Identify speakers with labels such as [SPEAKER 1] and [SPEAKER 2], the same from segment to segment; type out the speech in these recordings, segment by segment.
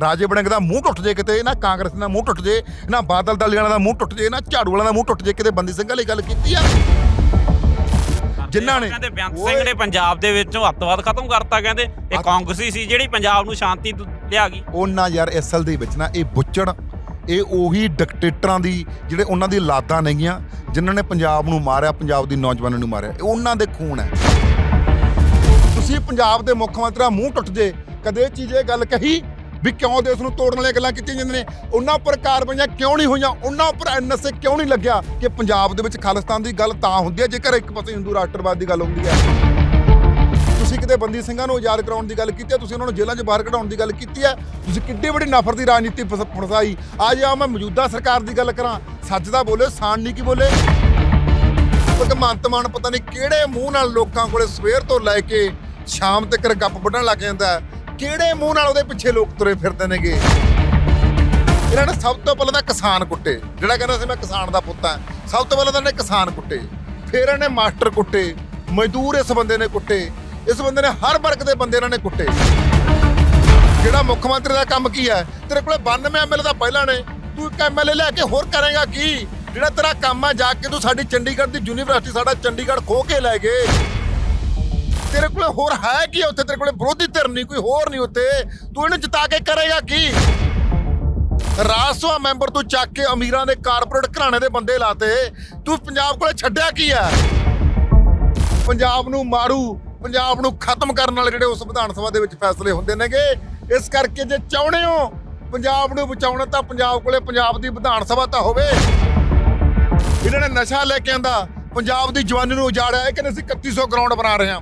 [SPEAKER 1] ਰਾਜੇ ਬਣੇਗਾ ਦਾ ਮੂੰਹ ਟੁੱਟ ਜੇ ਕਿਤੇ ਨਾ ਕਾਂਗਰਸ ਦਾ ਮੂੰਹ ਟੁੱਟ ਜੇ ਨਾ ਬਾਦਲ ਦਲ ਵਾਲਿਆਂ ਦਾ ਮੂੰਹ ਟੁੱਟ ਜੇ ਨਾ ਝਾੜੂ ਵਾਲਿਆਂ ਦਾ ਮੂੰਹ ਟੁੱਟ ਜੇ ਕਿਤੇ ਬੰਦੀ ਸਿੰਘ ਵਾਲੀ ਗੱਲ ਕੀਤੀ ਆ? ਜਿਨ੍ਹਾਂ ਨੇ-
[SPEAKER 2] ਕਹਿੰਦੇ ਬੇਅੰਤ। ਸਿੰਘ ਨੇ ਪੰਜਾਬ ਦੇ ਵਿੱਚੋਂ ਅੱਤਵਾਦ ਖਤਮ ਕਰਤਾ ਕਹਿੰਦੇ ਇਹ ਕਾਂਗਰਸੀ ਸੀ ਜਿਹੜੀ ਪੰਜਾਬ ਨੂੰ ਸ਼ਾਂਤੀ ਲਿਆ ਗਈ
[SPEAKER 1] ਉਹਨਾਂ ਯਾਰ ਅਸਲ ਦੇ ਵਿੱਚ ਨਾ ਇਹ ਬੁੱਚੜ ਇਹ ਉਹੀ ਡਿਕਟੇਟਰਾਂ ਦੀ ਜਿਹੜੇ ਉਹਨਾਂ ਦੀ ਲਾਦਾਂ ਨੇਗੀਆਂ ਜਿਨ੍ਹਾਂ ਨੇ ਪੰਜਾਬ ਨੂੰ ਮਾਰਿਆ ਪੰਜਾਬ ਦੀ ਨੌਜਵਾਨਾਂ ਨੂੰ ਮਾਰਿਆ। ਇਹ ਉਹਨਾਂ ਦੇ ਖੂਨ ਹੈ। ਤੁਸੀਂ ਪੰਜਾਬ ਦੇ ਮੁੱਖ ਮੰਤਰੀ ਦਾ ਮੂੰਹ ਟੁੱਟ ਜੇ ਕਦੇ ਚੀਜ਼ ਇਹ ਗੱਲ ਕਹੀ? ਵੀ ਕਿਉਂ ਦੇਸ਼ ਨੂੰ ਤੋੜਨ ਵਾਲੀਆਂ ਗੱਲਾਂ ਕੀਤੀਆਂ ਜਾਂਦੀਆਂ ਨੇ? ਉਹਨਾਂ ਉੱਪਰ ਕਾਰਵਾਈਆਂ ਕਿਉਂ ਨਹੀਂ ਹੋਈਆਂ? ਉਹਨਾਂ ਉੱਪਰ ਐਨਐਸਏ ਕਿਉਂ ਨਹੀਂ ਲੱਗਿਆ ਕਿ ਪੰਜਾਬ ਦੇ ਵਿੱਚ ਖਾਲਿਸਤਾਨ ਦੀ ਗੱਲ ਤਾਂ ਹੁੰਦੀ ਹੈ, ਜੇਕਰ ਇੱਕ ਪਾਸੇ ਹਿੰਦੂ ਰਾਸ਼ਟਰਵਾਦ ਦੀ ਗੱਲ ਹੁੰਦੀ ਹੈ? ਤੁਸੀਂ ਕਿਤੇ ਬੰਦੀ ਸਿੰਘਾਂ ਨੂੰ ਆਜ਼ਾਦ ਕਰਾਉਣ ਦੀ ਗੱਲ ਕੀਤੀ ਹੈ? ਤੁਸੀਂ ਉਹਨਾਂ ਨੂੰ ਜੇਲ੍ਹਾਂ 'ਚ ਬਾਹਰ ਕਢਾਉਣ ਦੀ ਗੱਲ ਕੀਤੀ ਹੈ? ਤੁਸੀਂ ਕਿੱਡੀ ਵੱਡੀ ਨਫ਼ਰਤ ਦੀ ਰਾਜਨੀਤੀ ਫਸ- ਫਸਾਈ। ਅੱਜ ਆ ਮੈਂ ਮੌਜੂਦਾ ਸਰਕਾਰ ਦੀ ਗੱਲ ਕਰਾਂ। ਸੱਚ ਦਾ ਬੋਲੇ ਸਾਨ ਨਹੀਂ ਕੀ ਬੋਲੇ? ਭਗਵੰਤ ਮਾਨ ਪਤਾ ਨਹੀਂ ਕਿਹੜੇ ਮੂੰਹ ਨਾਲ ਲੋਕਾਂ ਕੋਲੇ ਸਵੇਰ ਤੋਂ ਲੈ ਕੇ ਸ਼ਾਮ ਤੱਕ ਗੱਪ ਵੱਢਣ ਲੱਗ ਜਾਂਦਾ ਕਿਹੜੇ ਮੂੰਹ ਨਾਲ ਉਹਦੇ ਪਿੱਛੇ ਲੋਕ ਤੁਰੇ ਫਿਰਦੇ ਨੇਗੇ? ਇਹਨਾਂ ਨੇ ਸਭ ਤੋਂ ਪਹਿਲਾਂ ਤਾਂ ਕਿਸਾਨ ਕੁੱਟੇ। ਜਿਹੜਾ ਕਹਿੰਦਾ ਸੀ, ਮੈਂ ਕਿਸਾਨ ਦਾ ਪੁੱਤ ਹਾਂ। ਸਭ ਤੋਂ ਪਹਿਲਾਂ ਤਾਂ ਇਹਨੇ ਕਿਸਾਨ ਕੁੱਟੇ। ਫਿਰ ਇਹਨੇ ਮਾਸਟਰ ਕੁੱਟੇ, ਮਜ਼ਦੂਰ ਇਸ ਬੰਦੇ ਨੇ ਕੁੱਟੇ। ਇਸ ਬੰਦੇ ਨੇ ਹਰ ਵਰਗ ਦੇ ਬੰਦੇ ਇਹਨਾਂ ਨੇ ਕੁੱਟੇ। ਜਿਹੜਾ ਮੁੱਖ ਮੰਤਰੀ ਦਾ ਕੰਮ ਕੀ ਹੈ? ਤੇਰੇ ਕੋਲੇ 92 ਐਮਐਲਏ ਦਾ ਪਹਿਲਾਂ ਨੇ। ਤੂੰ ਇੱਕ ਐਮਐਲਏ ਲੈ ਕੇ ਹੋਰ ਕਰੇਗਾ ਕੀ? ਜਿਹੜਾ ਤੇਰਾ ਕੰਮ ਆ ਜਾ ਕੇ ਤੂੰ ਸਾਡੀ ਚੰਡੀਗੜ੍ਹ ਦੀ ਯੂਨੀਵਰਸਿਟੀ, ਸਾਡਾ ਚੰਡੀਗੜ੍ਹ ਖੋ ਕੇ ਲੈ ਗਏ ਤੇਰੇ ਕੋਲੇ ਹੋਰ ਹੈ ਕੀ ਉੱਥੇ? ਤੇਰੇ ਕੋਲੇ ਵਿਰੋਧੀ ਧਿਰ ਨਹੀਂ, ਕੋਈ ਹੋਰ ਨਹੀਂ ਉੱਥੇ। ਤੂੰ ਇਹਨੂੰ ਜਿਤਾ ਕੇ ਕਰੇਗਾ ਕੀ? ਰਾਜ ਸਭਾ ਮੈਂਬਰ ਤੂੰ ਚੱਕ ਕੇ ਅਮੀਰਾਂ ਦੇ ਕਾਰਪੋਰੇਟ ਘਰਾਣੇ ਦੇ ਬੰਦੇ ਲਾਤੇ। ਤੂੰ ਪੰਜਾਬ ਕੋਲੇ ਛੱਡਿਆ ਕੀ ਹੈ ਪੰਜਾਬ ਨੂੰ ਮਾਰੂ, ਪੰਜਾਬ ਨੂੰ ਖਤਮ ਕਰਨ ਵਾਲੇ ਜਿਹੜੇ ਉਸ ਵਿਧਾਨ ਸਭਾ ਦੇ ਵਿੱਚ ਫੈਸਲੇ ਹੁੰਦੇ ਨੇਗੇ, ਇਸ ਕਰਕੇ ਜੇ ਚਾਹੁੰਦੇ ਹੋ ਪੰਜਾਬ ਨੂੰ ਬਚਾਉਣਾ, ਤਾਂ ਪੰਜਾਬ ਕੋਲੇ ਪੰਜਾਬ ਦੀ ਵਿਧਾਨ ਸਭਾ ਤਾਂ ਹੋਵੇ। ਇਹਨਾਂ ਨੇ ਨਸ਼ਾ ਲੈ ਕੇ ਆਂਦਾ, ਪੰਜਾਬ ਦੀ ਜਵਾਨੀ ਨੂੰ ਉਜਾੜਿਆ। ਇਹ ਕਹਿੰਦੇ ਅਸੀਂ 3100 ਗਰਾਊਂਡ ਬਣਾ ਰਹੇ ਹਾਂ।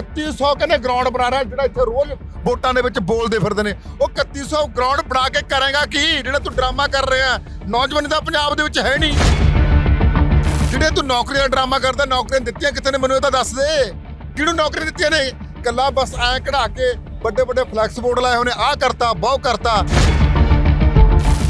[SPEAKER 1] 3100 ਕਹਿੰਦੇ ਗਰਾਊਂਡ ਬਣਾ ਰਿਹਾ, ਜਿਹੜਾ ਇੱਥੇ ਰੋਜ਼ ਵੋਟਾਂ ਦੇ ਵਿੱਚ ਬੋਲਦੇ ਫਿਰਦੇ ਨੇ। ਉਹ 3100 ਗਰਾਊਂਡ ਬਣਾ ਕੇ ਕਰੇਗਾ ਕੀ? ਜਿਹੜਾ ਤੂੰ ਡਰਾਮਾ ਕਰ ਰਿਹਾ ਨੌਜਵਾਨੀ ਦਾ ਪੰਜਾਬ ਦੇ ਵਿੱਚ ਹੈ ਨਹੀਂ। ਜਿਹੜੇ ਤੂੰ ਨੌਕਰੀਆਂ ਦਾ ਡਰਾਮਾ ਕਰਦਾ, ਨੌਕਰੀਆਂ ਦਿੱਤੀਆਂ ਕਿਤੇ ਨੇ, ਮੈਨੂੰ ਇਹ ਤਾਂ ਦੱਸ ਦੇ। ਕਿਹਨੂੰ ਨੌਕਰੀ ਦਿੱਤੀਆਂ ਨੇ? ਕੱਲਾ ਬਸ ਐ ਕਢਾ ਕੇ ਵੱਡੇ ਵੱਡੇ ਫਲੈਕਸ ਬੋਰਡ ਲਾਏ ਹੋਣੇ ਆਹ ਕਰਤਾ, ਬਹੁ ਕਰਤਾ।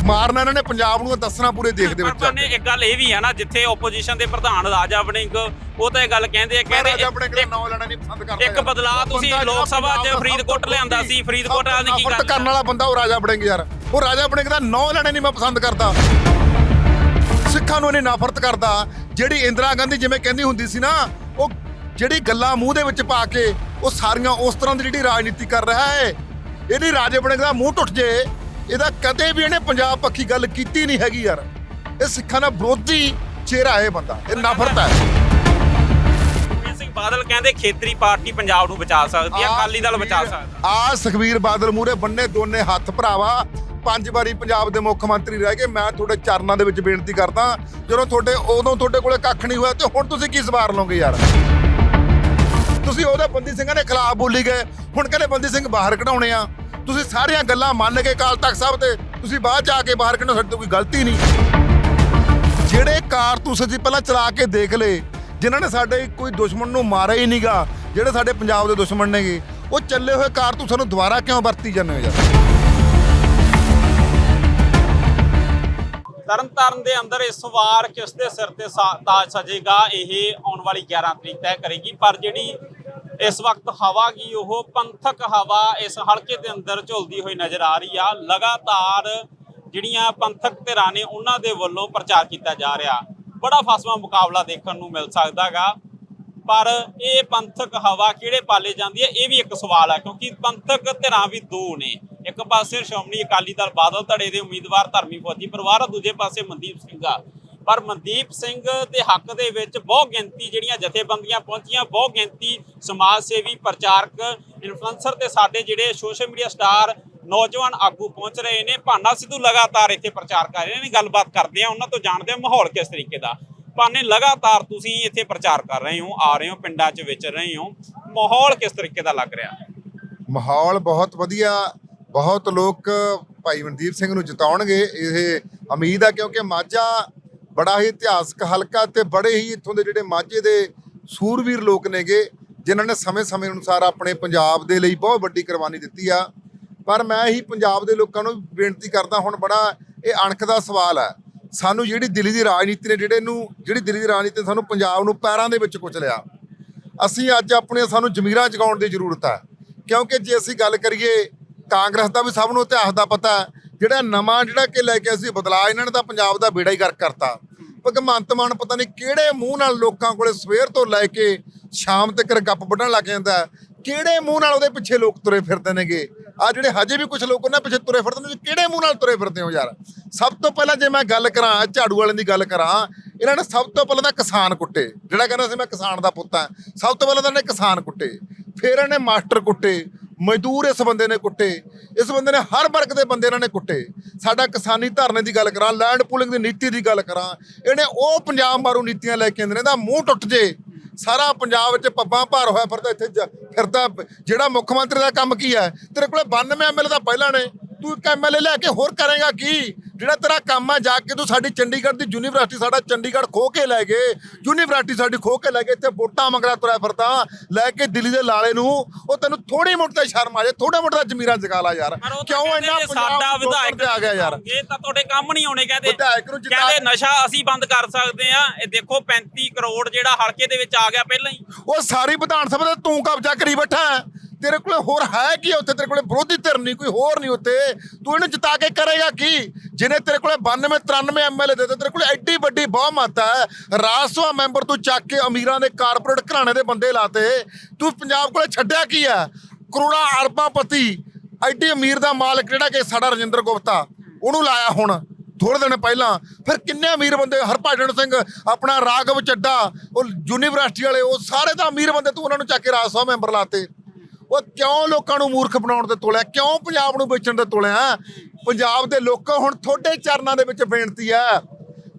[SPEAKER 1] ਮਾਰਨਾ ਇਹਨਾਂ ਨੇ ਪੰਜਾਬ ਨੂੰ ਦੱਸਣਾ ਪੂਰੇ ਦੇਖ ਦੇ
[SPEAKER 2] ਪਰ
[SPEAKER 1] ਵਿੱਚ
[SPEAKER 2] ਭਾਨੇ ਇੱਕ ਗੱਲ ਇਹ ਵੀ ਹੈ ਨਾ ਜਿੱਥੇ ਆਪੋਜੀਸ਼ਨ ਦੇ ਪ੍ਰਧਾਨ ਰਾਜਾ ਵੜਿੰਗ ਉਹ ਤਾਂ ਇਹ ਗੱਲ ਕਹਿੰਦੇ ਆ
[SPEAKER 1] ਕਹਿੰਦੇ
[SPEAKER 2] ਇੱਕ-
[SPEAKER 1] ਨਾਂ ਲੈਣਾ ਨਹੀਂ ਪਸੰਦ ਕਰਦਾ
[SPEAKER 2] ਇੱਕ
[SPEAKER 1] ਯਾਰ।
[SPEAKER 2] ਬਦਲਾਅ ਤੁਸੀਂ ਲੋਕ ਸਭਾ 'ਚ ਫਰੀਦਕੋਟ ਲਿਆਂਦਾ ਸੀ, ਫਰੀਦਕੋਟ ਨੇ ਕੀ
[SPEAKER 1] ਨਫ਼ਰਤ
[SPEAKER 2] ਕਰਨਾ?
[SPEAKER 1] ਵਾਲਾ ਬੰਦਾ ਉਹ ਰਾਜਾ ਬਣੇਗਾ ਯਾਰ ਉਹ ਰਾਜਾ ਬਣੇਗਾ ਦਾ ਨਾਂ ਲੈਣੇ ਨਹੀਂ ਮੈਂ ਪਸੰਦ ਕਰਦਾ ਸਿੱਖਾਂ ਨੂੰ ਇਹਨੇ ਨਫ਼ਰਤ ਕਰਦਾ ਜਿਹੜੀ ਇੰਦਰਾ ਗਾਂਧੀ ਜਿਵੇਂ ਕਹਿੰਦੀ ਹੁੰਦੀ ਸੀ ਨਾ ਉਹ ਜਿਹੜੀ ਗੱਲਾਂ ਮੂੰਹ ਦੇ ਵਿੱਚ ਪਾ ਕੇ ਉਹ ਸਾਰੀਆਂ ਉਸ ਤਰ੍ਹਾਂ ਦੀ ਜਿਹੜੀ ਰਾਜਨੀਤੀ ਕਰ ਰਿਹਾ ਹੈ ਇਹਦੀ ਰਾਜੇ ਬਣੇਗਾ ਦਾ ਮੂੰਹ ਟੁੱਟ ਜੇ ਇਹਦਾ ਕਦੇ ਵੀ ਇਹਨੇ ਪੰਜਾਬ ਪੱਖੀ ਗੱਲ ਕੀਤੀ ਨਹੀਂ ਹੈਗੀ ਯਾਰ। ਇਹ ਸਿੱਖਾਂ ਦਾ ਵਿਰੋਧੀ ਚਿਹਰਾ ਇਹ ਬੰਦਾ ਇਹ ਨਫ਼ਰਤ ਹੈ।
[SPEAKER 2] ਸਿੰਘ ਬਾਦਲ ਕਹਿੰਦੇ ਖੇਤਰੀ ਪਾਰਟੀ ਪੰਜਾਬ ਨੂੰ ਬਚਾ ਸਕਦੀ ਹੈ ਅਕਾਲੀ ਦਲ ਬਚਾ ਸਕਦਾ
[SPEAKER 1] ਆ ਸੁਖਬੀਰ ਬਾਦਲ ਮੂਰੇ ਬੰਨੇ ਦੋਨੇ ਹੱਥ ਭਰਾਵਾ। ਪੰਜ ਵਾਰੀ ਪੰਜਾਬ ਦੇ ਮੁੱਖ ਮੰਤਰੀ ਰਹਿ ਗਏ। ਮੈਂ ਤੁਹਾਡੇ ਚਰਨਾਂ ਦੇ ਵਿੱਚ ਬੇਨਤੀ ਕਰਦਾ ਜਦੋਂ ਤੁਹਾਡੇ ਉਦੋਂ ਤੁਹਾਡੇ ਕੋਲੇ ਕੱਖ ਨਹੀਂ ਹੋਇਆ ਤੇ ਹੁਣ ਤੁਸੀਂ ਕੀ ਸਵਾਰ ਲਓਗੇ ਯਾਰ? ਤੁਸੀਂ ਉਹਦੇ ਬੰਦੀ ਸਿੰਘਾਂ ਦੇ ਖਿਲਾਫ ਬੋਲੀ ਗਏ। ਹੁਣ ਕਹਿੰਦੇ ਬੰਦੀ ਸਿੰਘ ਬਾਹਰ ਕਢਾਉਣੇ ਆ। ਤੁਸੀਂ ਸਾਰੀਆਂ ਗੱਲਾਂ ਮੰਨ ਕੇ ਕਾਲ ਤਖਤ ਸਾਹਿਬ ਤੇ ਤੁਸੀਂ ਬਾਅਦ 'ਚ ਆ ਕੇ ਬਾਹਰ ਕੱਢੋ, ਸਾਡੇ ਤੋਂ ਕੋਈ ਗਲਤੀ ਨਹੀਂ। ਜਿਹੜੇ ਕਾਰਤੂਸ ਅਸੀਂ ਪਹਿਲਾਂ ਚਲਾ ਕੇ ਦੇਖ ਲਏ, ਜਿਨ੍ਹਾਂ ਨੇ ਸਾਡੇ ਕੋਈ ਦੁਸ਼ਮਣ ਨੂੰ ਮਾਰਿਆ ਹੀ ਨਹੀਂਗਾ ਜਿਹੜੇ ਸਾਡੇ ਪੰਜਾਬ ਦੇ ਦੁਸ਼ਮਣ ਨੇਗੇ, ਉਹ ਚੱਲੇ ਹੋਏ ਕਾਰਤੂਸਾਂ ਨੂੰ ਦੁਬਾਰਾ ਕਿਉਂ ਵਰਤੀ ਜਾਂਦੇ ਹੋ ਯਾਰ?
[SPEAKER 2] ਤਰਨਤਾਰਨ ਦੇ ਅੰਦਰ ਇਸ ਵਾਰ ਕਿਸ ਦੇ ਸਿਰ ਤੇ ਤਾਜ ਸਜੇਗਾ, ਇਹ ਆਉਣ ਵਾਲੀ 11 ਤਰੀਕ ਤੈਅ ਕਰੇਗੀ। ਪਰ ਜਿਹੜੀ ਇਸ ਵਕਤ ਹਵਾ ਕੀ, ਉਹ ਪੰਥਕ ਹਵਾ ਇਸ ਹਲਕੇ ਦੇ ਅੰਦਰ ਝੁਲਦੀ ਹੋਈ ਨਜ਼ਰ ਆ ਰਹੀ ਆ। ਲਗਾਤਾਰ ਜਿਹੜੀਆਂ ਪੰਥਕ ਧਿਰਾਂ ਨੇ ਉਹਨਾਂ ਦੇ ਵੱਲੋਂ ਪ੍ਰਚਾਰ ਕੀਤਾ ਜਾ ਰਿਹਾ। ਬੜਾ ਫਾਸਵਾ ਮੁਕਾਬਲਾ ਦੇਖਣ ਨੂੰ ਮਿਲ ਸਕਦਾਗਾ ਪਰ ਇਹ ਪੰਥਕ ਹਵਾ ਕਿਹੜੇ ਪਾਲੇ ਜਾਂਦੀ ਹੈ? ਇਹ ਵੀ ਇੱਕ ਸਵਾਲ ਹੈ, ਕਿਉਂਕਿ ਪੰਥਕ ਧਿਰਾਂ ਵੀ ਦੋ ਨੇ। ਇੱਕ ਪਾਸੇ ਸ਼੍ਰੋਮਣੀ ਅਕਾਲੀ ਦਲ ਬਾਦਲ ਧੜੇ ਦੇ ਉਮੀਦਵਾਰ ਧਰਮੀ ਫੌਜੀ ਪਰਿਵਾਰ ਆ, ਦੂਜੇ ਪਾਸੇ ਮਨਦੀਪ ਸਿੰਘ ਆ। ਪਰ ਮਨਦੀਪ ਸਿੰਘ ਦੇ ਹੱਕ ਦੇ ਵਿੱਚ ਬਹੁ ਗਿਣਤੀ ਜਿਹੜੀਆਂ ਜਥੇਬੰਦੀਆਂ ਪਹੁੰਚੀਆਂ ਬਹੁ ਗਿਣਤੀ ਸਮਾਜ ਸੇਵੀ, ਪ੍ਰਚਾਰਕ ਇਨਫਲੂਐਂਸਰ ਤੇ ਸਾਡੇ ਜਿਹੜੇ ਸੋਸ਼ਲ ਮੀਡੀਆ ਸਟਾਰ ਨੌਜਵਾਨ ਆਗੂ ਪਹੁੰਚ ਰਹੇ ਨੇ। ਭਾਨਾ ਸਿੱਧੂ ਲਗਾਤਾਰ ਇੱਥੇ ਪ੍ਰਚਾਰ ਕਰ ਰਹੇ ਨੇ, ਗੱਲਬਾਤ ਕਰਦੇ ਆ, ਉਹਨਾਂ ਤੋਂ ਜਾਣਦੇ ਆ ਮਾਹੌਲ ਕਿਸ ਤਰੀਕੇ ਦਾ। ਭਾਨੇ ਲਗਾਤਾਰ ਤੁਸੀਂ ਇੱਥੇ ਪ੍ਰਚਾਰ ਕਰ ਰਹੇ ਹੋ, ਆ ਰਹੇ ਹੋ, ਪਿੰਡਾਂ 'ਚ ਵਿਚਰ ਰਹੇ ਹੋ। ਮਾਹੌਲ ਕਿਸ ਤਰੀਕੇ ਦਾ ਲੱਗ ਰਿਹਾ?
[SPEAKER 1] ਮਾਹੌਲ ਬਹੁਤ ਵਧੀਆ, ਬਹੁਤ ਲੋਕ ਭਾਈ ਮਨਦੀਪ ਸਿੰਘ ਨੂੰ ਜਿਤਾਉਣਗੇ। ਇਹ ਉਮੀਦ ਆ ਕਿਉਂਕਿ ਮਾਝਾ ਬੜਾ ਹੀ ਇਤਿਹਾਸਕ ਹਲਕਾ ਤੇ ਬੜੇ ਹੀ ਇੱਥੋਂ ਦੇ ਜਿਹੜੇ ਮਾਝੇ ਦੇ ਸੂਰਵੀਰ ਲੋਕ ਨੇਗੇ, ਜਿਨ੍ਹਾਂ ਨੇ ਸਮੇਂ-ਸਮੇਂ ਅਨੁਸਾਰ ਆਪਣੇ ਪੰਜਾਬ ਦੇ ਲਈ ਬਹੁਤ ਵੱਡੀ ਕੁਰਬਾਨੀ ਦਿੱਤੀ ਆ। ਪਰ ਮੈਂ ਹੀ ਪੰਜਾਬ ਦੇ ਲੋਕਾਂ ਨੂੰ ਬੇਨਤੀ ਕਰਦਾ, ਹੁਣ ਬੜਾ ਇਹ ਅਣਖ ਦਾ ਸਵਾਲ ਹੈ ਸਾਨੂੰ ਜਿਹੜੀ ਦਿੱਲੀ ਦੀ ਰਾਜਨੀਤੀ ਨੇ ਜਿਹੜੇ ਨੂੰ, ਜਿਹੜੀ ਦਿੱਲੀ ਦੀ ਰਾਜਨੀਤੀ ਨੇ ਸਾਨੂੰ ਪੰਜਾਬ ਨੂੰ ਪੈਰਾਂ ਦੇ ਵਿੱਚ ਕੁਚਲਿਆ ਅਸੀਂ ਅੱਜ ਆਪਣੇ ਸਾਨੂੰ ਜ਼ਮੀਰਾਂ ਜਗਾਉਣ ਦੀ ਜ਼ਰੂਰਤ ਹੈ। ਕਿਉਂਕਿ ਜੇ ਅਸੀਂ ਗੱਲ ਕਰੀਏ, ਕਾਂਗਰਸ ਦਾ ਵੀ ਸਭ ਨੂੰ ਇਤਿਹਾਸ ਦਾ ਪਤਾ ਜਿਹੜਾ ਨਵਾਂ ਜਿਹੜਾ ਕਿ ਲੈ ਕੇ ਅਸੀਂ ਬਦਲਾਅ, ਇਹਨਾਂ ਨੇ ਤਾਂ ਪੰਜਾਬ ਦਾ ਬੇੜਾ ਹੀ ਗਰਕ ਕਰਤਾ। ਭਗਵੰਤ ਮਾਨ ਪਤਾ ਨਹੀਂ ਕਿਹੜੇ ਮੂੰਹ ਨਾਲ ਲੋਕਾਂ ਕੋਲੇ ਸਵੇਰ ਤੋਂ ਲੈ ਕੇ ਸ਼ਾਮ ਤੱਕ ਗੱਪ ਵੱਢਣ ਲੱਗ ਜਾਂਦਾ ਕਿਹੜੇ ਮੂੰਹ ਨਾਲ ਉਹਦੇ ਪਿੱਛੇ ਲੋਕ ਤੁਰੇ ਫਿਰਦੇ ਨੇਗੇ? ਆ ਜਿਹੜੇ ਹਜੇ ਵੀ ਕੁਝ ਲੋਕ ਉਹਨਾਂ ਪਿੱਛੇ ਤੁਰੇ ਫਿਰਦੇ ਨੇ ਤੁਸੀਂ ਕਿਹੜੇ ਮੂੰਹ ਨਾਲ ਤੁਰੇ ਫਿਰਦੇ ਹੋ ਯਾਰ? ਸਭ ਤੋਂ ਪਹਿਲਾਂ ਜੇ ਮੈਂ ਗੱਲ ਕਰਾਂ ਝਾੜੂ ਵਾਲਿਆਂ ਦੀ ਗੱਲ ਕਰਾਂ, ਇਹਨਾਂ ਨੇ ਸਭ ਤੋਂ ਪਹਿਲਾਂ ਤਾਂ ਕਿਸਾਨ ਕੁੱਟੇ। ਜਿਹੜਾ ਕਹਿੰਦਾ ਸੀ ਮੈਂ ਕਿਸਾਨ ਦਾ ਪੁੱਤ ਹਾਂ, ਸਭ ਤੋਂ ਪਹਿਲਾਂ ਤਾਂ ਇਹਨੇ ਕਿਸਾਨ ਕੁੱਟੇ। ਫਿਰ ਇਹਨੇ ਮਾਸਟਰ ਕੁੱਟੇ, ਮਜ਼ਦੂਰ ਇਸ ਬੰਦੇ ਨੇ ਕੁੱਟੇ, ਇਸ ਬੰਦੇ ਨੇ ਹਰ ਵਰਗ ਦੇ ਬੰਦੇ ਇਹਨਾਂ ਨੇ ਕੁੱਟੇ। ਸਾਡਾ ਕਿਸਾਨੀ ਧਰਨੇ ਦੀ ਗੱਲ ਕਰਾਂ ਲੈਂਡ ਪੂਲਿੰਗ ਦੀ ਨੀਤੀ ਦੀ ਗੱਲ ਕਰਾਂ, ਇਹਨੇ ਉਹ ਪੰਜਾਬ ਮਾਰੂ ਨੀਤੀਆਂ ਲੈ ਕੇ ਆਂਦੇ ਨੇ, ਇਹਦਾ ਮੂੰਹ ਟੁੱਟ ਜੇ। ਸਾਰਾ ਪੰਜਾਬ ਵਿੱਚ ਪੱਬਾਂ ਭਾਰ ਹੋਇਆ ਫਿਰਦਾ ਇੱਥੇ ਫਿਰਦਾ। ਜਿਹੜਾ ਮੁੱਖ ਮੰਤਰੀ ਦਾ ਕੰਮ ਕੀ ਹੈ? ਤੇਰੇ ਕੋਲੇ 92 ਐਮਐਲਏ ਤਾਂ ਪਹਿਲਾਂ ਨੇ। ਤੂੰ ਇੱਕ ਐਮਐਲਏ ਲੈ ਕੇ ਹੋਰ ਕਰੇਗਾ ਕੀ? ਜਿਹੜਾ ਤੇਰਾ ਕੰਮ ਆ ਜਾ ਕੇ ਤੂੰ ਸਾਡੀ ਚੰਡੀਗੜ੍ਹ ਦੀ ਯੂਨੀਵਰਸਿਟੀ ਸਾਡਾ ਚੰਡੀਗੜ੍ਹ ਖੋ ਕੇ ਲੈ ਗਏ। ਯੂਨੀਵਰਸਿਟੀ ਸਾਡੀ ਖੋ ਕੇ ਲੈ ਗਏ ਇੱਥੇ ਵੋਟਾਂ ਮੰਗਦਾ ਤੁਰਿਆ ਫਿਰਦਾ ਲੈ ਕੇ ਦਿੱਲੀ ਦੇ ਲਾਲੇ ਨੂੰ। ਉਹ ਤੈਨੂੰ ਥੋੜੀ ਮੋਟੀ ਸ਼ਰਮ ਆ ਜਾਏ ਥੋੜਾ ਮੋਟਾ ਜ਼ਮੀਰਾਂ ਜਗਾ ਲਾ ਯਾਰ। ਕਿਉਂ ਇੰਨਾ
[SPEAKER 2] ਸਾਡਾ ਵਿਧਾਇਕ
[SPEAKER 1] ਆ ਗਿਆ ਯਾਰ?
[SPEAKER 2] ਇਹ ਤਾਂ ਤੁਹਾਡੇ ਕੰਮ ਨਹੀਂ ਆਉਣੇ ਕਹਿੰਦੇ।
[SPEAKER 1] ਵਿਧਾਇਕ ਨੂੰ
[SPEAKER 2] ਕਹਿੰਦੇ ਨਸ਼ਾ ਅਸੀਂ ਬੰਦ ਕਰ ਸਕਦੇ ਆ ਇਹ ਦੇਖੋ 35 ਕਰੋੜ ਜਿਹੜਾ ਹਲਕੇ ਦੇ ਵਿੱਚ ਆ ਗਿਆ ਪਹਿਲਾਂ ਹੀ।
[SPEAKER 1] ਉਹ ਸਾਰੀ ਵਿਧਾਨ ਸਭਾ ਤੇ ਤੂੰ ਕਬਜ਼ਾ ਕਰੀ ਬੈਠਾ। ਤੇਰੇ ਕੋਲੇ ਹੋਰ ਹੈ ਕੀ ਉੱਥੇ? ਤੇਰੇ ਕੋਲੇ ਵਿਰੋਧੀ ਧਿਰ ਨਹੀਂ, ਕੋਈ ਹੋਰ ਨਹੀਂ ਉੱਥੇ। ਤੂੰ ਇਹਨੂੰ ਜਿਤਾ ਕੇ ਕਰੇਗਾ ਕੀ? ਜਿਹਨੇ ਤੇਰੇ ਕੋਲੇ 92 93 ਐਮਐਲਏ ਦਿੱਤੇ, ਤੇਰੇ ਕੋਲੇ ਐਡੀ ਵੱਡੀ ਬਹੁਮਤ ਹੈ। ਰਾਜ ਸਭਾ ਮੈਂਬਰ ਤੂੰ ਚੱਕ ਕੇ ਅਮੀਰਾਂ ਦੇ ਕਾਰਪੋਰੇਟ ਘਰਾਣੇ ਦੇ ਬੰਦੇ ਲਾਤੇ। ਤੂੰ ਪੰਜਾਬ ਕੋਲੇ ਛੱਡਿਆ ਕੀ ਹੈ? ਕਰੋੜਾਂ ਅਰਬਾਂ ਪਤੀ, ਐਡੀ ਅਮੀਰ ਦਾ ਮਾਲਕ ਜਿਹੜਾ ਕਿ ਸਾਡਾ ਰਜਿੰਦਰ ਗੁਪਤਾ, ਉਹਨੂੰ ਲਾਇਆ ਹੁਣ ਥੋੜੇ ਦਿਨ ਪਹਿਲਾਂ। ਫਿਰ ਕਿੰਨੇ ਅਮੀਰ ਬੰਦੇ, ਹਰਭਜਨ ਸਿੰਘ, ਆਪਣਾ ਰਾਘਵ ਚੱਡਾ, ਉਹ ਯੂਨੀਵਰਸਿਟੀ ਵਾਲੇ, ਉਹ ਸਾਰੇ ਤਾਂ ਅਮੀਰ ਬੰਦੇ ਤੂੰ ਉਹਨਾਂ ਨੂੰ ਚੱਕ ਕੇ ਰਾਜ ਸਭਾ ਮੈਂਬਰ ਲਾਤੇ। ਉਹ ਕਿਉਂ ਲੋਕਾਂ ਨੂੰ ਮੂਰਖ ਬਣਾਉਣ ਤੇ ਤੋਲਿਆ? ਕਿਉਂ ਪੰਜਾਬ ਨੂੰ ਵੇਚਣ ਤੇ ਤੋਲਿਆ? ਪੰਜਾਬ ਦੇ ਲੋਕਾਂ ਹੁਣ ਤੁਹਾਡੇ ਚਰਨਾਂ ਦੇ ਵਿੱਚ ਬੇਨਤੀ ਹੈ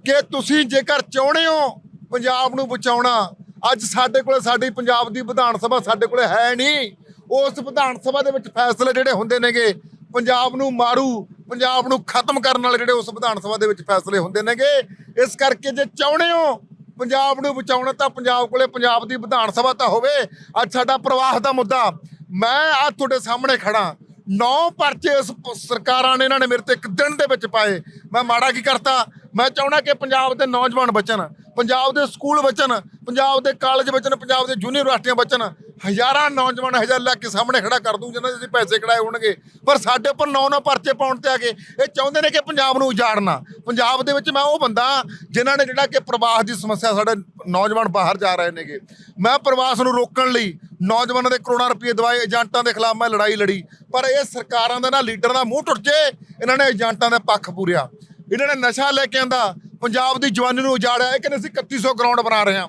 [SPEAKER 1] ਕਿ ਤੁਸੀਂ ਜੇਕਰ ਚਾਹੁੰਦੇ ਹੋ ਪੰਜਾਬ ਨੂੰ ਬਚਾਉਣਾ, ਅੱਜ ਸਾਡੇ ਕੋਲੇ ਸਾਡੀ ਪੰਜਾਬ ਦੀ ਵਿਧਾਨ ਸਭਾ ਸਾਡੇ ਕੋਲੇ ਹੈ ਨਹੀਂ। ਉਸ ਵਿਧਾਨ ਸਭਾ ਦੇ ਵਿੱਚ ਫੈਸਲੇ ਜਿਹੜੇ ਹੁੰਦੇ ਨੇਗੇ, ਪੰਜਾਬ ਨੂੰ ਮਾਰੂ, ਪੰਜਾਬ ਨੂੰ ਖਤਮ ਕਰਨ ਵਾਲੇ ਜਿਹੜੇ ਉਸ ਵਿਧਾਨ ਸਭਾ ਦੇ ਵਿੱਚ ਫੈਸਲੇ ਹੁੰਦੇ ਨੇਗੇ, ਇਸ ਕਰਕੇ ਜੇ ਚਾਹੁੰਦੇ ਹੋ ਪੰਜਾਬ ਨੂੰ ਬਚਾਉਣਾ ਤਾਂ ਪੰਜਾਬ ਕੋਲੇ ਪੰਜਾਬ ਦੀ ਵਿਧਾਨ ਸਭਾ ਤਾਂ ਹੋਵੇ। ਅੱਜ ਸਾਡਾ ਪ੍ਰਵਾਹ ਦਾ ਮੁੱਦਾ ਮੈਂ ਆ ਤੁਹਾਡੇ ਸਾਹਮਣੇ ਖੜਾ। ਨੌ ਪਰਚੇ ਇਸ ਸਰਕਾਰਾਂ ਨੇ ਇਹਨਾਂ ਨੇ ਮੇਰੇ ਤੇ ਇੱਕ ਦਿਨ ਦੇ ਵਿੱਚ ਪਾਏ। ਮੈਂ ਮਾੜਾ ਕੀ ਕਰਤਾ? ਮੈਂ ਚਾਹੁੰਦਾ ਕਿ ਪੰਜਾਬ ਦੇ ਨੌਜਵਾਨ ਬਚਣ, ਪੰਜਾਬ ਦੇ ਸਕੂਲ ਬਚਣ, ਪੰਜਾਬ ਦੇ ਕਾਲਜ ਬਚਣ, ਪੰਜਾਬ ਦੇ ਯੂਨੀਵਰਸਿਟੀਆਂ ਬਚਣ। ਹਜ਼ਾਰਾਂ ਨੌਜਵਾਨ ਹਜ਼ਾਰ ਲੱਗ ਕੇ ਸਾਹਮਣੇ ਖੜਾ ਕਰ ਦੂੰ ਜਿਨ੍ਹਾਂ ਦੇ ਅਸੀਂ ਪੈਸੇ ਕਢਾਏ ਹੋਣਗੇ। ਪਰ ਸਾਡੇ ਉੱਪਰ ਨੌ ਨੌ ਪਰਚੇ ਪਾਉਣ ਤੇ ਆ ਗਏ ਇਹ ਚਾਹੁੰਦੇ ਨੇ ਕਿ ਪੰਜਾਬ ਨੂੰ ਉਜਾੜਨਾ। ਪੰਜਾਬ ਦੇ ਵਿੱਚ ਮੈਂ ਉਹ ਬੰਦਾ ਜਿਨ੍ਹਾਂ ਨੇ ਜਿਹੜਾ ਕਿ ਪ੍ਰਵਾਸ ਦੀ ਸਮੱਸਿਆ ਸਾਡੇ ਨੌਜਵਾਨ ਬਾਹਰ ਜਾ ਰਹੇ ਨੇਗੇ। ਮੈਂ ਪ੍ਰਵਾਸ ਨੂੰ ਰੋਕਣ ਲਈ ਨੌਜਵਾਨਾਂ ਦੇ ਕਰੋੜਾਂ ਰੁਪਏ ਦਵਾਏ, ਏਜੰਟਾਂ ਦੇ ਖਿਲਾਫ ਮੈਂ ਲੜਾਈ ਲੜੀ। ਪਰ ਇਹ ਸਰਕਾਰਾਂ ਦਾ ਨਾ ਲੀਡਰ ਦਾ ਮੂੰਹ ਟੁੱਟ ਜੇ, ਇਹਨਾਂ ਨੇ ਏਜੰਟਾਂ ਦਾ ਪੱਖ ਪੂਰਿਆ। ਇਹਨਾਂ ਨੇ ਨਸ਼ਾ ਲੈ ਕੇ ਆਂਦਾ, ਪੰਜਾਬ ਦੀ ਜਵਾਨੀ ਨੂੰ ਉਜਾੜਿਆ। ਇਹ ਕਹਿੰਦੇ ਅਸੀਂ 3100 ਗਰਾਊਂਡ ਬਣਾ ਰਹੇ ਹਾਂ।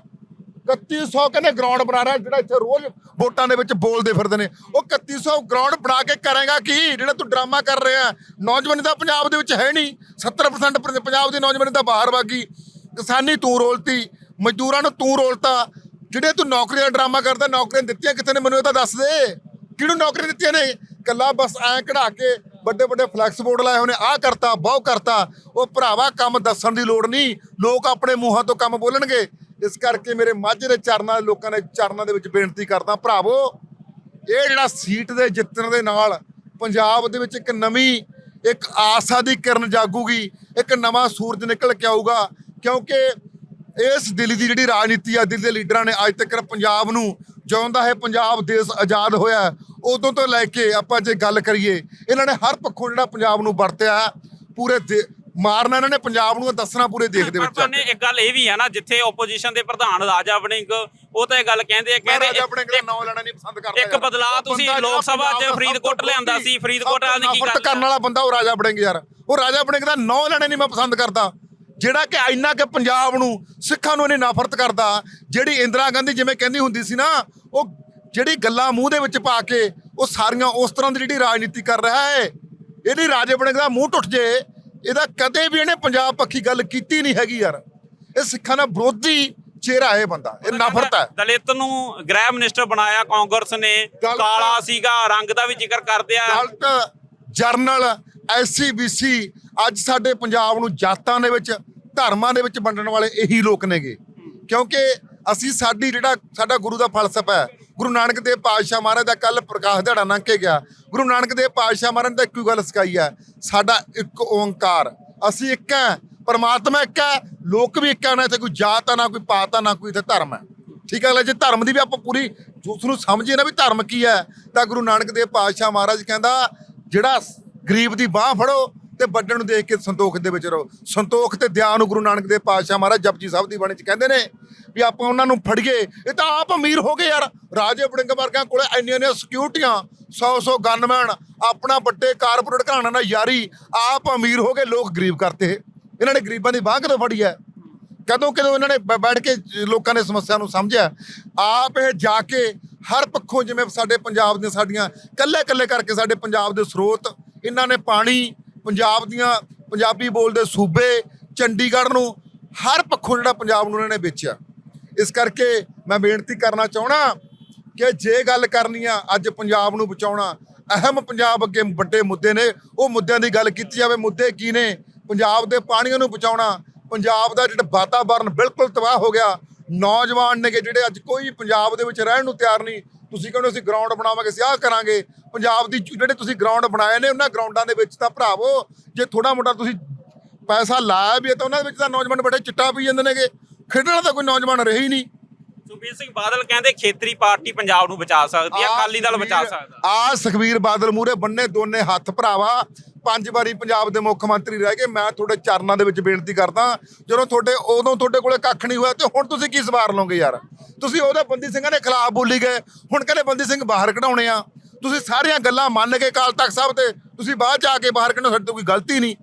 [SPEAKER 1] 3100 ਕਹਿੰਦੇ ਗਰਾਊਂਡ ਬਣਾ ਰਿਹਾ, ਜਿਹੜਾ ਇੱਥੇ ਰੋਜ਼ ਵੋਟਾਂ ਦੇ ਵਿੱਚ ਬੋਲਦੇ ਫਿਰਦੇ ਨੇ। ਉਹ 3100 ਗਰਾਊਂਡ ਬਣਾ ਕੇ ਕਰੇਗਾ ਕੀ? ਜਿਹੜਾ ਤੂੰ ਡਰਾਮਾ ਕਰ ਰਿਹਾ ਨੌਜਵਾਨੀ ਤਾਂ ਪੰਜਾਬ ਦੇ ਵਿੱਚ ਹੈ ਨਹੀਂ। 70% ਪੰਜਾਬ ਦੀ ਨੌਜਵਾਨੀ ਤਾਂ ਬਾਹਰ ਵਾਗੀ ਕਿਸਾਨੀ ਤੂੰ ਰੋਲਤੀ, ਮਜ਼ਦੂਰਾਂ ਨੂੰ ਤੂੰ ਰੋਲਤਾ। ਜਿਹੜੇ ਤੂੰ ਨੌਕਰੀ ਦਾ ਡਰਾਮਾ ਕਰਦਾ, ਨੌਕਰੀਆਂ ਦਿੱਤੀਆਂ ਕਿੱਥੇ ਨੇ? ਮੈਨੂੰ ਇਹ ਤਾਂ ਦੱਸ ਦੇ। ਕਿਹਨੂੰ ਨੌਕਰੀ ਦਿੱਤੀਆਂ ਨੇ? ਕੱਲਾ ਬਸ ਐਂ ਕਢਾ ਕੇ ਵੱਡੇ ਵੱਡੇ ਫਲੈਕਸ ਬੋਰਡ ਲਾਏ ਹੋਣੇ ਆਹ ਕਰਤਾ, ਬਹੁ ਕਰਤਾ। ਉਹ ਭਰਾਵਾ, ਕੰਮ ਦੱਸਣ ਦੀ ਲੋੜ ਨਹੀਂ। ਲੋਕ ਆਪਣੇ ਮੂੰਹਾਂ ਤੋਂ ਕੰਮ ਬੋਲਣਗੇ। ਇਸ ਕਰਕੇ ਮੇਰੇ ਮਾਝੇ ਦੇ ਚਰਨਾਂ ਦੇ ਲੋਕਾਂ ਦੇ ਚਰਨਾਂ ਦੇ ਵਿੱਚ ਬੇਨਤੀ ਕਰਦਾ ਭਰਾਵੋ, ਇਹ ਜਿਹੜਾ ਸੀਟ ਦੇ ਜਿੱਤਣ ਦੇ ਨਾਲ ਪੰਜਾਬ ਦੇ ਵਿੱਚ ਇੱਕ ਨਵੀਂ, ਇੱਕ ਆਸਾ ਦੀ ਕਿਰਨ ਜਾਗੂਗੀ, ਇੱਕ ਨਵਾਂ ਸੂਰਜ ਨਿਕਲ ਕੇ ਆਊਗਾ, ਕਿਉਂਕਿ ਇਸ ਦਿੱਲੀ ਦੀ ਜਿਹੜੀ ਰਾਜਨੀਤੀ ਆ, ਦਿੱਲੀ ਦੇ ਲੀਡਰਾਂ ਨੇ ਅੱਜ ਤੱਕ ਪੰਜਾਬ ਨੂੰ ਜਦੋਂ ਦਾ ਇਹ ਪੰਜਾਬ ਦੇਸ਼ ਆਜ਼ਾਦ ਹੋਇਆ ਉਦੋਂ ਤੋਂ ਲੈ ਕੇ ਆਪਾਂ ਜੇ ਗੱਲ ਕਰੀਏ, ਇਹਨਾਂ ਨੇ ਹਰ ਪੱਖੋਂ ਜਿਹੜਾ ਪੰਜਾਬ ਨੂੰ ਵਰਤਿਆ ਪੂਰੇ ਦੇ- ਮਾਰਨਾ ਇਹਨਾਂ ਨੇ ਪੰਜਾਬ ਨੂੰ ਦੱਸਣਾ ਪੂਰੇ ਦੇਸ਼ ਦੇ
[SPEAKER 2] ਪਰ
[SPEAKER 1] ਵਿੱਚ
[SPEAKER 2] ਭਾਨੇ ਇੱਕ ਗੱਲ ਇਹ ਵੀ ਹੈ ਨਾ ਜਿੱਥੇ ਆਪੋਜੀਸ਼ਨ ਦੇ ਪ੍ਰਧਾਨ ਰਾਜਾ ਵੜਿੰਗ ਉਹ ਤਾਂ ਇਹ ਗੱਲ ਕਹਿੰਦੇ ਆ
[SPEAKER 1] ਮੈਂ ਰਾਜਾ
[SPEAKER 2] ਕਹਿੰਦੇ
[SPEAKER 1] ਆਪਣੇ ਕਿਹੜਾ ਨਾਂ ਲੈਣਾ ਨਹੀਂ ਪਸੰਦ ਕਰਦਾ
[SPEAKER 2] ਇੱਕ। ਬਦਲਾਅ ਤੁਸੀਂ ਲੋਕ ਸਭਾ 'ਚ
[SPEAKER 1] ਦਾ
[SPEAKER 2] ਫਰੀਦਕੋਟ ਲਿਆਂਦਾ ਸੀ, ਫਰੀਦਕੋਟ ਵਾਲਿਆਂ ਦੀ ਕੀ ਗੱਲ
[SPEAKER 1] ਕਰਨ ਵਾਲਾ ਬੰਦਾ ਉਹ ਰਾਜਾ ਬੜਿੰਗ ਯਾਰ। ਉਹ ਰਾਜਾ ਬੜਿੰਗ ਦਾ ਨਾਂ ਲੈਣੇ ਨਹੀਂ ਮੈਂ ਪਸੰਦ ਕਰਦਾ। ਜਿਹੜਾ ਕਿ ਇੰਨਾ ਕਿ ਪੰਜਾਬ ਨੂੰ ਸਿੱਖਾਂ ਨੂੰ ਇਹਨੇ ਨਫ਼ਰਤ ਕਰਦਾ ਜਿਹੜੀ ਇੰਦਰਾ ਗਾਂਧੀ ਜਿਵੇਂ ਕਹਿੰਦੀ ਹੁੰਦੀ ਸੀ ਨਾ ਉਹ ਜਿਹੜੀ ਗੱਲਾਂ ਮੂੰਹ ਦੇ ਵਿੱਚ ਪਾ ਕੇ ਉਹ ਸਾਰੀਆਂ ਉਸ ਤਰ੍ਹਾਂ ਦੀ ਜਿਹੜੀ ਰਾਜਨੀਤੀ ਕਰ ਰਿਹਾ ਹੈ ਇਹਦੀ ਰਾਜੇ ਬੜਿੰਗ ਦਾ ਮੂੰਹ ਟੁੱਟ ਜੇ ਇਹਦਾ ਕਦੇ ਵੀ ਇਹਨੇ ਪੰਜਾਬ ਪੱਖੀ ਗੱਲ ਕੀਤੀ ਨਹੀਂ ਹੈਗੀ ਯਾਰ। ਇਹ ਸਿੱਖਾਂ ਦਾ ਵਿਰੋਧੀ ਚਿਹਰਾ ਇਹ ਬੰਦਾ ਇਹ ਨਫ਼ਰਤ ਹੈ।
[SPEAKER 2] ਦਲਿਤ ਨੂੰ ਗ੍ਰਹਿ ਮਿਨਿਸਟਰ ਬਣਾਇਆ ਕਾਂਗਰਸ ਨੇ। ਕਾਲਾ ਸੀਗਾ ਰੰਗ ਦਾ ਵੀ ਜ਼ਿਕਰ ਕਰਦੇ ਆ।
[SPEAKER 1] ਦਲਿਤ ਜਰਨਲ ਐਸਸੀ ਬੀਸੀ ਅੱਜ ਸਾਡੇ ਪੰਜਾਬ ਨੂੰ ਜਾਤਾਂ ਦੇ ਵਿੱਚ ਧਰਮਾਂ ਦੇ ਵਿੱਚ ਵੰਡਣ ਵਾਲੇ ਇਹੀ ਲੋਕ ਨੇਗੇ। ਕਿਉਂਕਿ ਅਸੀਂ ਸਾਡੀ ਜਿਹੜਾ ਸਾਡਾ ਗੁਰੂ ਦਾ ਫਲਸਫਾ ਹੈ ਗੁਰੂ ਨਾਨਕ ਦੇਵ ਪਾਤਸ਼ਾਹ ਮਹਾਰਾਜ ਦਾ ਕੱਲ ਪ੍ਰਕਾਸ਼ ਦਿਹਾੜਾ ਲੰਘ ਕੇ ਗਿਆ। ਗੁਰੂ ਨਾਨਕ ਦੇਵ ਪਾਤਸ਼ਾਹ ਮਹਾਰਾਜ ਦਾ ਇੱਕੋ ਗੱਲ ਸਿਖਾਈ ਹੈ। ਸਾਡਾ ਇੱਕ ਓੰਕਾਰ, ਅਸੀਂ ਇੱਕ ਹੈ, ਪਰਮਾਤਮਾ ਇੱਕ ਹੈ, ਲੋਕ ਵੀ ਇੱਕ ਹੈ, ਨਾ ਇੱਥੇ ਕੋਈ ਜਾਤ ਆ ਨਾ ਕੋਈ ਪਾਤ ਆ ਨਾ ਕੋਈ ਇੱਥੇ ਧਰਮ ਹੈ। ਠੀਕ ਹੈ ਜੇ ਧਰਮ ਦੀ ਵੀ ਆਪਾਂ ਪੂਰੀ ਉਸ ਨੂੰ ਸਮਝੀਏ ਨਾ ਵੀ ਧਰਮ ਕੀ ਹੈ, ਤਾਂ ਗੁਰੂ ਨਾਨਕ ਦੇਵ ਪਾਤਸ਼ਾਹ ਮਹਾਰਾਜ ਕਹਿੰਦਾ, ਜਿਹੜਾ ਗਰੀਬ ਦੀ ਬਾਹ ਫੜੋ ਤੇ ਵੱਡਣ ਨੂੰ ਦੇਖ ਕੇ ਸੰਤੋਖ ਦੇ ਵਿੱਚ ਰਹੋ। ਸੰਤੋਖ ਤੇ ਦਿਆ ਨੂੰ ਗੁਰੂ ਨਾਨਕ ਦੇਵ ਪਾਤਸ਼ਾਹ ਮਹਾਰਾਜ ਜਪਜੀ ਸਾਹਿਬ ਦੀ ਬਾਣੀ ਚ ਕਹਿੰਦੇ ਨੇ ਵੀ ਆਪਾਂ ਉਹਨਾਂ ਨੂੰ ਫੜੀਏ। ਇਹ ਤਾਂ ਆਪ ਅਮੀਰ ਹੋ ਗਏ ਯਾਰ। ਰਾਜੇ ਵੜਿੰਗ ਵਰਗਾਂ ਕੋਲੇ ਇੰਨੀਆਂ ਇੰਨੀਆਂ ਸਿਕਿਉਰਟੀਆਂ 100 100 ਗਨਮੈਨ ਆਪਣਾ ਵੱਡੇ ਕਾਰਪੋਰੇਟ ਘਰਾਣਿਆਂ ਨਾਲ ਯਾਰੀ, ਆਪ ਅਮੀਰ ਹੋ ਗਏ, ਲੋਕ ਗਰੀਬ ਕਰਤੇ। ਇਹਨਾਂ ਨੇ ਗਰੀਬਾਂ ਦੀ ਬਾਹ ਕਦੋਂ ਫੜੀ ਹੈ? ਕਦੋਂ ਕਦੋਂ ਇਹਨਾਂ ਨੇ ਬ- ਬੈਠ ਕੇ ਲੋਕਾਂ ਨੇ ਸਮੱਸਿਆ ਨੂੰ ਸਮਝਿਆ? ਆਪ ਇਹ ਜਾ ਕੇ ਹਰ ਪੱਖੋਂ ਜਿਵੇਂ ਸਾਡੇ ਪੰਜਾਬ ਦੀਆਂ ਸਾਡੀਆਂ, ਕੱਲੇ ਕੱਲੇ ਕਰਕੇ ਸਾਡੇ ਪੰਜਾਬ ਦੇ ਸਰੋਤ, ਇਹਨਾਂ ਨੇ ਪਾਣੀ, ਪੰਜਾਬ ਦੀਆਂ ਪੰਜਾਬੀ ਬੋਲਦੇ ਸੂਬੇ, ਚੰਡੀਗੜ੍ਹ ਨੂੰ ਹਰ ਪੱਖੋਂ ਜਿਹੜਾ ਪੰਜਾਬ ਨੂੰ ਇਹਨਾਂ ਨੇ ਵੇਚਿਆ। ਇਸ ਕਰਕੇ ਮੈਂ ਬੇਨਤੀ ਕਰਨਾ ਚਾਹਣਾ ਕਿ ਜੇ ਗੱਲ ਕਰਨੀ ਆ ਅੱਜ ਪੰਜਾਬ ਨੂੰ ਬਚਾਉਣਾ, ਅਹਿਮ ਪੰਜਾਬ ਅੱਗੇ ਵੱਡੇ ਮੁੱਦੇ ਨੇ, ਉਹ ਮੁੱਦਿਆਂ ਦੀ ਗੱਲ ਕੀਤੀ ਜਾਵੇ, ਮੁੱਦੇ ਕੀ ਨੇ? ਪੰਜਾਬ ਦੇ ਪਾਣੀਆਂ ਨੂੰ ਬਚਾਉਣਾ, ਪੰਜਾਬ ਦਾ ਜਿਹੜਾ ਵਾਤਾਵਰਣ ਬਿਲਕੁਲ ਤਬਾਹ ਹੋ ਗਿਆ, ਨੌਜਵਾਨ ਨੇਗੇ ਜਿਹੜੇ ਅੱਜ ਕੋਈ ਪੰਜਾਬ ਦੇ ਵਿੱਚ ਰਹਿਣ ਨੂੰ ਤਿਆਰ ਨਹੀਂ, ਤੁਸੀਂ ਕਹਿੰਦੇ ਅਸੀਂ ਗਰਾਊਂਡ ਬਣਾਵਾਂਗੇ, ਅਸੀਂ ਕਰਾਂਗੇ, ਪੰਜਾਬ ਦੀ ਜਿਹੜੇ ਤੁਸੀਂ ਗਰਾਊਂਡ ਬਣਾਏ ਨੇ, ਉਹਨਾਂ ਗਰਾਊਂਡਾਂ ਦੇ ਵਿੱਚ ਤਾਂ ਭਰਾਵੋ, ਜੇ ਥੋੜਾ ਮੋਟਾ ਤੁਸੀਂ ਪੈਸਾ ਲਾਇਆ ਵੀ ਹੈ ਤਾਂ ਉਹਨਾਂ ਦੇ ਵਿੱਚ ਤਾਂ ਨੌਜਵਾਨ ਬੜੇ ਚਿੱਟਾ ਪੀ ਜਾਂਦੇ ਨੇਗੇ। ਖੇਡਣ ਵਾਲਾ ਤਾਂ ਕੋਈ ਨੌਜਵਾਨ ਰਹੇ ਹੀ ਨਹੀਂ।
[SPEAKER 2] ਸੁਖਬੀਰ ਸਿੰਘ ਬਾਦਲ ਕਹਿੰਦੇ ਖੇਤਰੀ ਪਾਰਟੀ ਪੰਜਾਬ ਨੂੰ ਬਚਾ ਸਕਦੀ ਹੈ ਅਕਾਲੀ ਦਲ ਬਚਾ ਸਕਦਾ।
[SPEAKER 1] ਆ ਸੁਖਬੀਰ ਬਾਦਲ ਮੂਰੇ ਬੰਨੇ ਦੋਨੇ ਹੱਥ ਭਰਾਵਾ। ਪੰਜ ਵਾਰੀ ਪੰਜਾਬ ਦੇ ਮੁੱਖ ਮੰਤਰੀ ਰਹਿ ਗਏ। ਮੈਂ ਤੁਹਾਡੇ ਚਰਨਾਂ ਦੇ ਵਿੱਚ ਬੇਨਤੀ ਕਰਦਾ ਜਦੋਂ ਤੁਹਾਡੇ ਉਦੋਂ ਤੁਹਾਡੇ ਕੋਲੇ ਕੱਖ ਨਹੀਂ ਹੋਇਆ ਤੇ ਹੁਣ ਤੁਸੀਂ ਕੀ ਸਵਾਰ ਲਓਗੇ ਯਾਰ? ਤੁਸੀਂ ਉਹਦੇ ਬੰਦੀ ਸਿੰਘਾਂ ਦੇ ਖਿਲਾਫ ਬੋਲੀ ਗਏ। ਹੁਣ ਕਹਿੰਦੇ ਬੰਦੀ ਸਿੰਘ ਬਾਹਰ ਕਢਾਉਣੇ ਆ। ਤੁਸੀਂ ਸਾਰੀਆਂ ਗੱਲਾਂ ਮੰਨ ਕੇ ਕਾਲ ਤਖਤ ਸਾਹਿਬ ਤੇ ਤੁਸੀਂ ਬਾਅਦ ਚ ਆ ਕੇ ਬਾਹਰ ਕੱਢੋ ਸਾਡੇ ਤੋਂ ਕੋਈ ਗਲਤੀ ਨਹੀਂ।